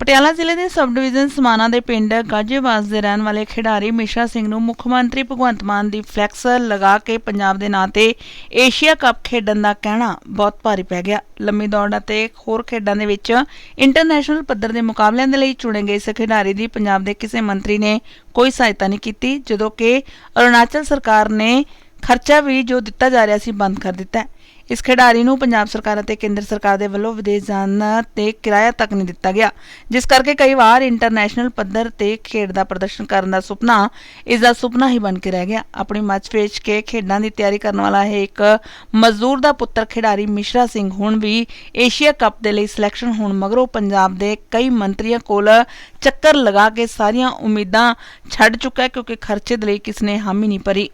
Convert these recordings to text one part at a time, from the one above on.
ਪਟਿਆਲਾ ਜ਼ਿਲ੍ਹੇ ਦੇ sub division Samana ਦੇ ਪਿੰਡ ਗਾਜੇਵਾਸ ਦੇ ਰਹਿਣ ਵਾਲੇ ਖਿਡਾਰੀ ਮਿਸ਼ਰਾ ਸਿੰਘ ਨੂੰ ਮੁੱਖ ਮੰਤਰੀ ਭਗਵੰਤ ਮਾਨ ਦੀ ਫਲੈਕਸ ਲਗਾ ਕੇ ਪੰਜਾਬ ਦੇ ਨਾਂ ਤੇ ਏਸ਼ੀਆ ਕੱਪ ਖੇਡਣ ਦਾ ਕਹਿਣਾ ਬਹੁਤ ਭਾਰੀ ਪੈ ਗਿਆ। ਲੰਮੀ ਦੌੜ ਅਤੇ ਹੋਰ ਖੇਡਾਂ ਦੇ ਵਿੱਚ ਇੰਟਰਨੈਸ਼ਨਲ ਪੱਧਰ ਦੇ ਮੁਕਾਬਲਿਆਂ ਦੇ ਲਈ ਚੁਣੇ ਗਏ ਇਸ ਖਿਡਾਰੀ ਦੀ ਪੰਜਾਬ ਦੇ ਕਿਸੇ ਮੰਤਰੀ ਨੇ ਕੋਈ ਸਹਾਇਤਾ ਨਹੀਂ ਕੀਤੀ, ਜਦੋਂ ਕਿ ਅਰੁਣਾਚਲ ਸਰਕਾਰ ਨੇ ਖਰਚਾ ਵੀ ਜੋ ਦਿੱਤਾ ਜਾ ਰਿਹਾ ਸੀ ਬੰਦ ਕਰ ਦਿੱਤਾ ਹੈ। ਇਸ ਖਿਡਾਰੀ ਨੂੰ ਪੰਜਾਬ ਸਰਕਾਰ ਅਤੇ ਕੇਂਦਰ ਸਰਕਾਰ ਦੇ ਵੱਲੋਂ ਵਿਦੇਸ਼ ਜਾਣ ਤੇ ਕਿਰਾਇਆ ਤੱਕ ਨਹੀਂ ਦਿੱਤਾ ਗਿਆ, ਜਿਸ ਕਰਕੇ ਕਈ ਵਾਰ ਇੰਟਰਨੈਸ਼ਨਲ ਪੱਧਰ ਤੇ ਖੇਡ ਦਾ ਪ੍ਰਦਰਸ਼ਨ ਕਰਨ ਦਾ ਸੁਪਨਾ ਇਸ ਦਾ ਸੁਪਨਾ ਹੀ ਬਣ ਕੇ ਰਹਿ ਗਿਆ। ਆਪਣੀ ਮੱਚ ਵੇਚ ਕੇ ਖੇਡਾਂ ਦੀ ਤਿਆਰੀ ਕਰਨ ਵਾਲਾ ਇਹ ਇੱਕ ਮਜ਼ਦੂਰ ਦਾ ਪੁੱਤਰ ਖਿਡਾਰੀ ਮਿਸ਼ਰਾ ਸਿੰਘ ਹੁਣ ਵੀ ਏਸ਼ੀਆ ਕੱਪ ਦੇ ਲਈ ਸਿਲੈਕਸ਼ਨ ਹੋਣ ਮਗਰੋਂ ਪੰਜਾਬ ਦੇ ਕਈ ਮੰਤਰੀਆਂ ਕੋਲ ਚੱਕਰ ਲਗਾ ਕੇ ਸਾਰੀਆਂ ਉਮੀਦਾਂ ਛੱਡ ਚੁੱਕਾ ਹੈ ਕਿਉਂਕਿ ਖਰਚੇ ਦੇ ਲਈ ਕਿਸ ਨੇ ਹਾਮੀ ਨਹੀਂ ਭਰੀ।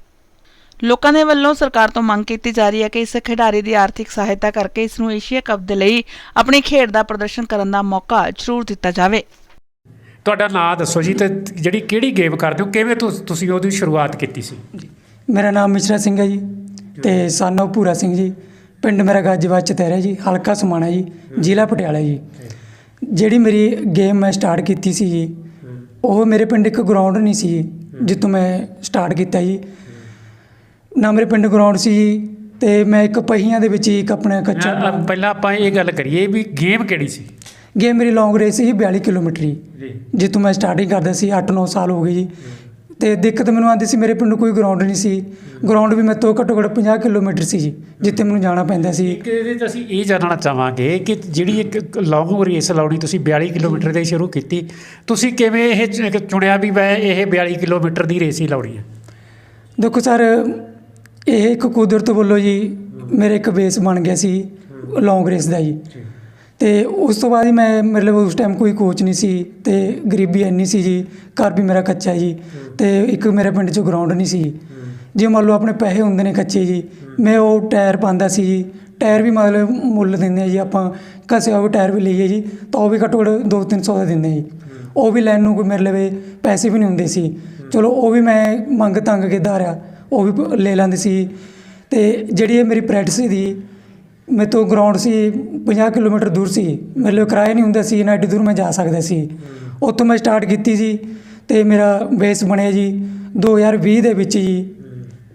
ਲੋਕਾਂ ਦੇ ਵੱਲੋਂ ਸਰਕਾਰ ਤੋਂ ਮੰਗ ਕੀਤੀ ਜਾ ਰਹੀ ਹੈ ਕਿ ਇਸ ਖਿਡਾਰੀ ਦੀ ਆਰਥਿਕ ਸਹਾਇਤਾ ਕਰਕੇ ਇਸ ਨੂੰ ਏਸ਼ੀਆ ਕੱਪ ਦੇ ਲਈ ਆਪਣੀ ਖੇਡ ਦਾ ਪ੍ਰਦਰਸ਼ਨ ਕਰਨ ਦਾ ਮੌਕਾ ਜ਼ਰੂਰ ਦਿੱਤਾ ਜਾਵੇ। ਤੁਹਾਡਾ ਨਾਮ ਦੱਸੋ ਜੀ ਤੇ ਜਿਹੜੀ ਕਿਹੜੀ ਗੇਮ ਕਰਦੇ ਹੋ? ਕਿਵੇਂ ਤੁਸ- ਤੁਸੀਂ ਉਹਦੀ ਸ਼ੁਰੂਆਤ ਕੀਤੀ ਸੀ? ਮੇਰਾ ਨਾਮ ਮਿਸ਼ਰਾ ਸਿੰਘ ਹੈ ਜੀ ਤੇ ਸਾਨੋ ਭੂਰਾ ਸਿੰਘ ਜੀ। ਪਿੰਡ ਮੇਰਾ ਗਾਜੀਵਾਲ ਚਤਹਿਰਾ ਜੀ ਹਲਕਾ ਸਮਾਣਾ ਜੀ ਜ਼ਿਲ੍ਹਾ ਪਟਿਆਲਾ ਜੀ। ਜਿਹੜੀ ਮੇਰੀ ਗੇਮ ਮੈਂ ਸਟਾਰਟ ਕੀਤੀ ਸੀ ਜੀ ਉਹ ਮੇਰੇ ਪਿੰਡ ਇੱਕ ਗਰਾਊਂਡ ਨਹੀਂ ਸੀ ਜਿੱਥੋਂ ਮੈਂ ਸਟਾਰਟ ਕੀਤਾ ਜੀ। ਨਾ ਮੇਰੇ ਪਿੰਡ ਗਰਾਊਂਡ ਸੀ ਜੀ ਤੇ ਮੈਂ ਇੱਕ ਪਹੀਆਂ ਦੇ ਵਿੱਚ ਹੀ ਇੱਕ ਆਪਣਾ ਕੱਚਾ ਪਹਿਲਾਂ ਆਪਾਂ ਇਹ ਗੱਲ ਕਰੀਏ ਵੀ ਗੇਮ ਕਿਹੜੀ ਸੀ? ਗੇਮ ਮੇਰੀ ਲੌਂਗ ਰੇਸ ਸੀ 42 ਕਿਲੋਮੀਟਰ ਜੀ ਜੀ। ਜਿੱਥੋਂ ਮੈਂ ਸਟਾਰਟਿੰਗ ਕਰਦਾ ਸੀ 8-9 ਸਾਲ ਹੋ ਗਏ ਜੀ। ਤੇ ਦਿੱਕਤ ਮੈਨੂੰ ਆਉਂਦੀ ਸੀ ਮੇਰੇ ਪਿੰਡ ਕੋਈ ਗਰਾਊਂਡ ਨਹੀਂ ਸੀ। ਗਰਾਊਂਡ ਵੀ ਮੇਰੇ ਤੋਂ ਘੱਟੋ ਘੱਟ 50 ਕਿਲੋਮੀਟਰ ਸੀ ਜੀ ਜਿੱਥੇ ਮੈਨੂੰ ਜਾਣਾ ਪੈਂਦਾ ਸੀ। ਇੱਕ ਇਹਦੇ ਤੇ ਅਸੀਂ ਇਹ ਜਾਣਨਾ ਚਾਹਾਂਗੇ ਕਿ ਜਿਹੜੀ ਇੱਕ ਲੌਂਗ ਰੇਸ ਲਾਉਣੀ ਤੁਸੀਂ 42 ਕਿਲੋਮੀਟਰ ਦੇ ਸ਼ੁਰੂ ਕੀਤੀ ਤੁਸੀਂ ਕਿਵੇਂ ਇਹ ਚ- ਚੁਣਿਆ ਵੀ ਮੈਂ ਇਹ 42 ਕਿਲੋਮੀਟਰ ਦੀ ਰੇਸ ਹੀ ਲਾਉਣੀ ਹੈ? ਦੇਖੋ ਸਰ ਇਹ ਇੱਕ ਕੁਦਰਤ ਵੱਲੋਂ ਜੀ ਮੇਰੇ ਇੱਕ ਬੇਸ ਬਣ ਗਿਆ ਸੀ ਲੌਂਗ ਰੇਸ ਦਾ ਜੀ। ਤੇ ਉਸ ਤੋਂ ਬਾਅਦ ਹੀ ਮੈਂ ਮਤਲਬ ਉਸ ਟਾਈਮ ਕੋਈ ਕੋਚ ਨਹੀਂ ਸੀ ਤੇ ਗਰੀਬੀ ਇੰਨੀ ਸੀ ਜੀ ਘਰ ਵੀ ਮੇਰਾ ਕੱਚਾ ਜੀ ਤੇ ਇੱਕ ਮੇਰੇ ਪਿੰਡ 'ਚ ਗਰਾਊਂਡ ਨਹੀਂ ਸੀ। ਜੇ ਮੰਨ ਲਓ ਆਪਣੇ ਪੈਸੇ ਹੁੰਦੇ ਨੇ ਕੱਚੇ ਜੀ ਮੈਂ ਉਹ ਟਾਇਰ ਪਾਉਂਦਾ ਸੀ ਜੀ ਟਾਇਰ ਵੀ ਮਤਲਬ ਮੁੱਲ ਦਿੰਦੇ ਆ ਜੀ ਆਪਾਂ ਕਸੇ ਉਹ ਟਾਇਰ ਵੀ ਲਈਏ ਜੀ ਤਾਂ ਉਹ ਵੀ ਘੱਟੋ ਘੱਟ 2-300 ਦਾ ਦਿੰਦੇ ਜੀ। ਉਹ ਵੀ ਲੈਣ ਨੂੰ ਕੋਈ ਮੇਰੇ ਲਵੇ ਪੈਸੇ ਵੀ ਨਹੀਂ ਹੁੰਦੇ ਸੀ। ਚਲੋ ਉਹ ਵੀ ਮੈਂ ਮੰਗ ਤੰਗ ਕੇ ਧਾਰਿਆ। ਉਹ ਵੀ ਲੈ ਲੈਂਦੇ ਸੀ। ਤੇ ਜਿਹੜੀ ਇਹ ਮੇਰੀ ਪ੍ਰੈਕਟਿਸ ਦੀ ਮੇਰੇ ਤੋਂ ਗਰਾਊਂਡ ਸੀ 50 ਕਿਲੋਮੀਟਰ ਦੂਰ ਸੀ। ਮੇਰੇ ਲਈ ਕਿਰਾਇਆ ਨਹੀਂ ਹੁੰਦਾ ਸੀ ਇੰਨਾ ਐਡੀ ਦੂਰ ਮੈਂ ਜਾ ਸਕਦਾ ਸੀ। ਉੱਥੋਂ ਮੈਂ ਸਟਾਰਟ ਕੀਤੀ ਸੀ ਤੇ ਮੇਰਾ ਬੇਸ ਬਣਿਆ ਜੀ 2020 ਦੇ ਵਿੱਚ ਜੀ।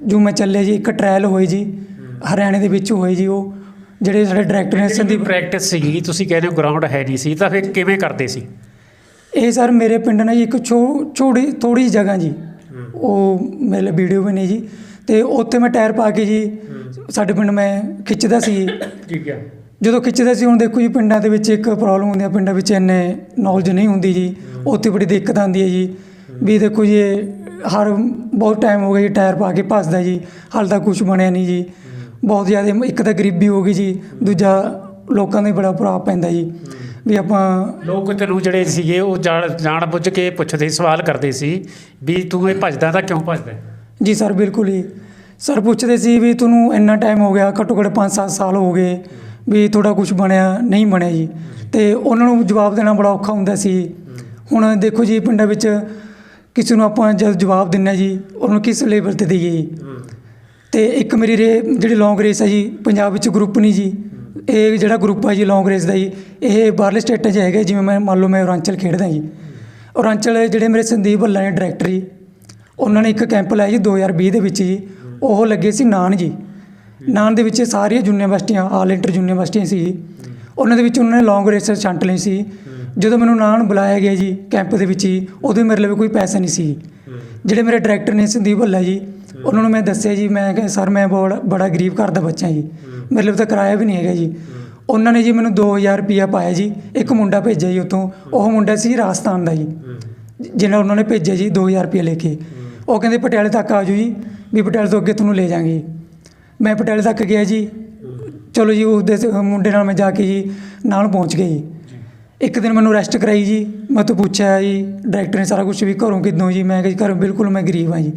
ਜੋ ਮੈਂ ਚੱਲੇ ਜੀ ਇੱਕ ਟ੍ਰਾਇਲ ਹੋਈ ਜੀ ਹਰਿਆਣੇ ਦੇ ਵਿੱਚ ਹੋਈ ਜੀ ਉਹ। ਜਿਹੜੇ ਸਾਡੇ ਡਾਇਰੈਕਟਰ ਨੇ ਸੰਦੀਪ ਪ੍ਰੈਕਟਿਸ ਸੀਗੀ ਤੁਸੀਂ ਕਹਿੰਦੇ ਹੋ ਗਰਾਊਂਡ ਹੈ ਨਹੀਂ ਸੀ ਤਾਂ ਫਿਰ ਕਿਵੇਂ ਕਰਦੇ ਸੀ? ਇਹ ਸਰ ਮੇਰੇ ਪਿੰਡ ਨਾਲ ਜੀ ਇੱਕ ਛੋ ਛੋੜੀ ਥੋੜੀ ਜਿਹੀ ਜਗ੍ਹਾ ਜੀ। ਉਹ ਮੇਰੇ ਵੀਡੀਓ ਵੀ ਨੇ ਜੀ। ਤੇ ਉੱਥੇ ਮੈਂ ਟਾਇਰ ਪਾ ਕੇ ਜੀ ਸਾਡੇ ਪਿੰਡ ਮੈਂ ਖਿੱਚਦਾ ਸੀ। ਠੀਕ ਹੈ ਜਦੋਂ ਖਿੱਚਦਾ ਸੀ ਹੁਣ ਦੇਖੋ ਜੀ ਪਿੰਡਾਂ ਦੇ ਵਿੱਚ ਇੱਕ ਪ੍ਰੋਬਲਮ ਹੁੰਦੀ ਆ ਪਿੰਡਾਂ ਵਿੱਚ ਇੰਨੇ ਨੌਲੇਜ ਨਹੀਂ ਹੁੰਦੀ ਜੀ। ਉੱਥੇ ਬੜੀ ਦਿੱਕਤ ਆਉਂਦੀ ਹੈ ਜੀ। ਵੀ ਦੇਖੋ ਜੀ ਇਹ ਹਰ ਬਹੁਤ ਟਾਈਮ ਹੋ ਗਿਆ ਜੀ ਟਾਇਰ ਪਾ ਕੇ ਭੱਜਦਾ ਜੀ। ਹਾਲ ਤੱਕ ਕੁਝ ਬਣਿਆ ਨਹੀਂ ਜੀ। ਬਹੁਤ ਜ਼ਿਆਦਾ ਇੱਕ ਤਾਂ ਗਰੀਬੀ ਹੋ ਗਈ ਜੀ। ਦੂਜਾ ਲੋਕਾਂ ਦਾ ਬੜਾ ਪ੍ਰਭਾਵ ਪੈਂਦਾ ਜੀ। ਵੀ ਆਪਾਂ ਲੋਕ ਤੈਨੂੰ ਜਿਹੜੇ ਸੀਗੇ ਉਹ ਜਾਣ ਜਾਣ ਬੁੱਝ ਕੇ ਪੁੱਛਦੇ ਸਵਾਲ ਕਰਦੇ ਸੀ ਵੀ ਤੂੰ ਇਹ ਭੱਜਦਾ ਤਾਂ ਕਿਉਂ ਭੱਜਦਾ? ਜੀ ਸਰ ਬਿਲਕੁਲ ਹੀ ਸਰ ਪੁੱਛਦੇ ਸੀ ਵੀ ਤੁਹਾਨੂੰ ਇੰਨਾ ਟਾਈਮ ਹੋ ਗਿਆ ਘੱਟੋ ਘੱਟ 5-7 ਸਾਲ ਹੋ ਗਏ ਵੀ ਤੁਹਾਡਾ ਕੁਝ ਬਣਿਆ ਨਹੀਂ ਬਣਿਆ ਜੀ। ਤੇ ਉਹਨਾਂ ਨੂੰ ਜਵਾਬ ਦੇਣਾ ਬੜਾ ਔਖਾ ਹੁੰਦਾ ਸੀ। ਹੁਣ ਦੇਖੋ ਜੀ ਪਿੰਡਾਂ ਵਿੱਚ ਕਿਸੇ ਨੂੰ ਆਪਾਂ ਜਦ ਜਵਾਬ ਦਿੰਨਾ ਜੀ ਉਹਨੂੰ ਕਿਸ ਲੈਵਲ ਤੇ ਦਈਏ ਤੇ ਇੱਕ ਮੇਰੀ ਜਿਹੜੀ ਲੌਂਗ ਰੇਸ ਹੈ ਜੀ ਪੰਜਾਬ ਵਿੱਚ ਗਰੁੱਪ ਨਹੀਂ ਜੀ। ਇਹ ਜਿਹੜਾ ਗਰੁੱਪ ਹੈ ਜੀ ਲੌਂਗ ਰੇਸ ਦਾ ਜੀ, ਇਹ ਬਾਹਰਲੇ ਸਟੇਟਾਂ 'ਚ ਹੈਗਾ ਜਿਵੇਂ ਮੈਂ, ਮੰਨ ਲਓ ਮੈਂ ਔਰਾਂਚਲ ਖੇਡਦਾ ਜੀ। ਔਰਾਂਚਲ ਜਿਹੜੇ ਮੇਰੇ ਸੰਦੀਪ ਭੱਲਾ ਨੇ ਡਾਇਰੈਕਟਰ ਜੀ, ਉਹਨਾਂ ਨੇ ਇੱਕ ਕੈਂਪ ਲਾਇਆ ਜੀ 2020 ਦੇ ਵਿੱਚ ਜੀ। ਉਹ ਲੱਗੇ ਸੀ ਨਾਨ ਜੀ। ਨਾਨ ਦੇ ਵਿੱਚ ਸਾਰੀਆਂ ਯੂਨੀਵਰਸਿਟੀਆਂ ਆਲ ਇੰਟਰ ਯੂਨੀਵਰਸਿਟੀਆਂ ਸੀ ਉਹਨਾਂ ਦੇ ਵਿੱਚ ਉਹਨਾਂ ਨੇ ਲੌਂਗ ਰੇਸ ਛੰਟ ਲਈ ਸੀ। ਜਦੋਂ ਮੈਨੂੰ ਨਾਨ ਬੁਲਾਇਆ ਗਿਆ ਜੀ ਕੈਂਪ ਦੇ ਵਿੱਚ ਜੀ, ਉਦੋਂ ਮੇਰੇ ਲਈ ਕੋਈ ਪੈਸਾ ਨਹੀਂ ਸੀ ਜਿਹੜੇ ਮੇਰੇ ਡਾਇਰੈਕਟਰ ਨੇ ਸੰਦੀਪ ਭੱਲਾ ਜੀ, ਉਹਨਾਂ ਨੂੰ ਮੈਂ ਦੱਸਿਆ ਜੀ, ਮੈਂ ਕਿਹਾ, ਸਰ, ਮੈਂ ਬੜਾ ਬੜਾ ਗਰੀਬ ਘਰ ਦਾ ਬੱਚਾ ਜੀ। ਮਤਲਬ ਤਾਂ ਕਿਰਾਇਆ ਵੀ ਨਹੀਂ ਹੈਗਾ ਜੀ। ਉਹਨਾਂ ਨੇ ਜੀ ਮੈਨੂੰ 2000 ਰੁਪਿਆ ਪਾਇਆ ਜੀ। ਇੱਕ ਮੁੰਡਾ ਭੇਜਿਆ ਜੀ ਉੱਥੋਂ। ਉਹ ਮੁੰਡਾ ਸੀ ਰਾਜਸਥਾਨ ਦਾ ਜੀ। ਜਿਹਨਾਂ ਉਹਨਾਂ ਨੇ ਭੇਜਿਆ ਜੀ 2000 ਰੁਪਏ ਲੈ ਕੇ। ਉਹ ਕਹਿੰਦੇ, ਪਟਿਆਲੇ ਤੱਕ ਆ ਜਾਓ ਜੀ। ਵੀ ਪਟਿਆਲੇ ਤੋਂ ਅੱਗੇ ਤੁਹਾਨੂੰ ਲੈ ਜਾਵਾਂਗੇ ਮੈਂ ਪਟਿਆਲੇ ਤੱਕ ਗਿਆ ਜੀ। ਚਲੋ ਜੀ ਉਹਦੇ ਮੁੰਡੇ ਨਾਲ ਮੈਂ ਜਾ ਕੇ ਜੀ ਨਾਲ ਪਹੁੰਚ ਗਿਆ ਜੀ। ਇੱਕ ਦਿਨ ਮੈਨੂੰ ਰੈਸਟ ਕਰਾਈ ਜੀ। ਮੈਂ ਤੋਂ ਪੁੱਛਿਆ ਜੀ ਡਾਇਰੈਕਟਰ ਨੇ ਸਾਰਾ ਕੁਝ ਵੀ ਘਰੋਂ ਕਿਦੋਂ ਜੀ? ਮੈਂ ਕਿਹਾ ਜੀ, ਘਰੋਂ ਬਿਲਕੁਲ ਮੈਂ ਗਰੀਬ ਹਾਂ ਜੀ।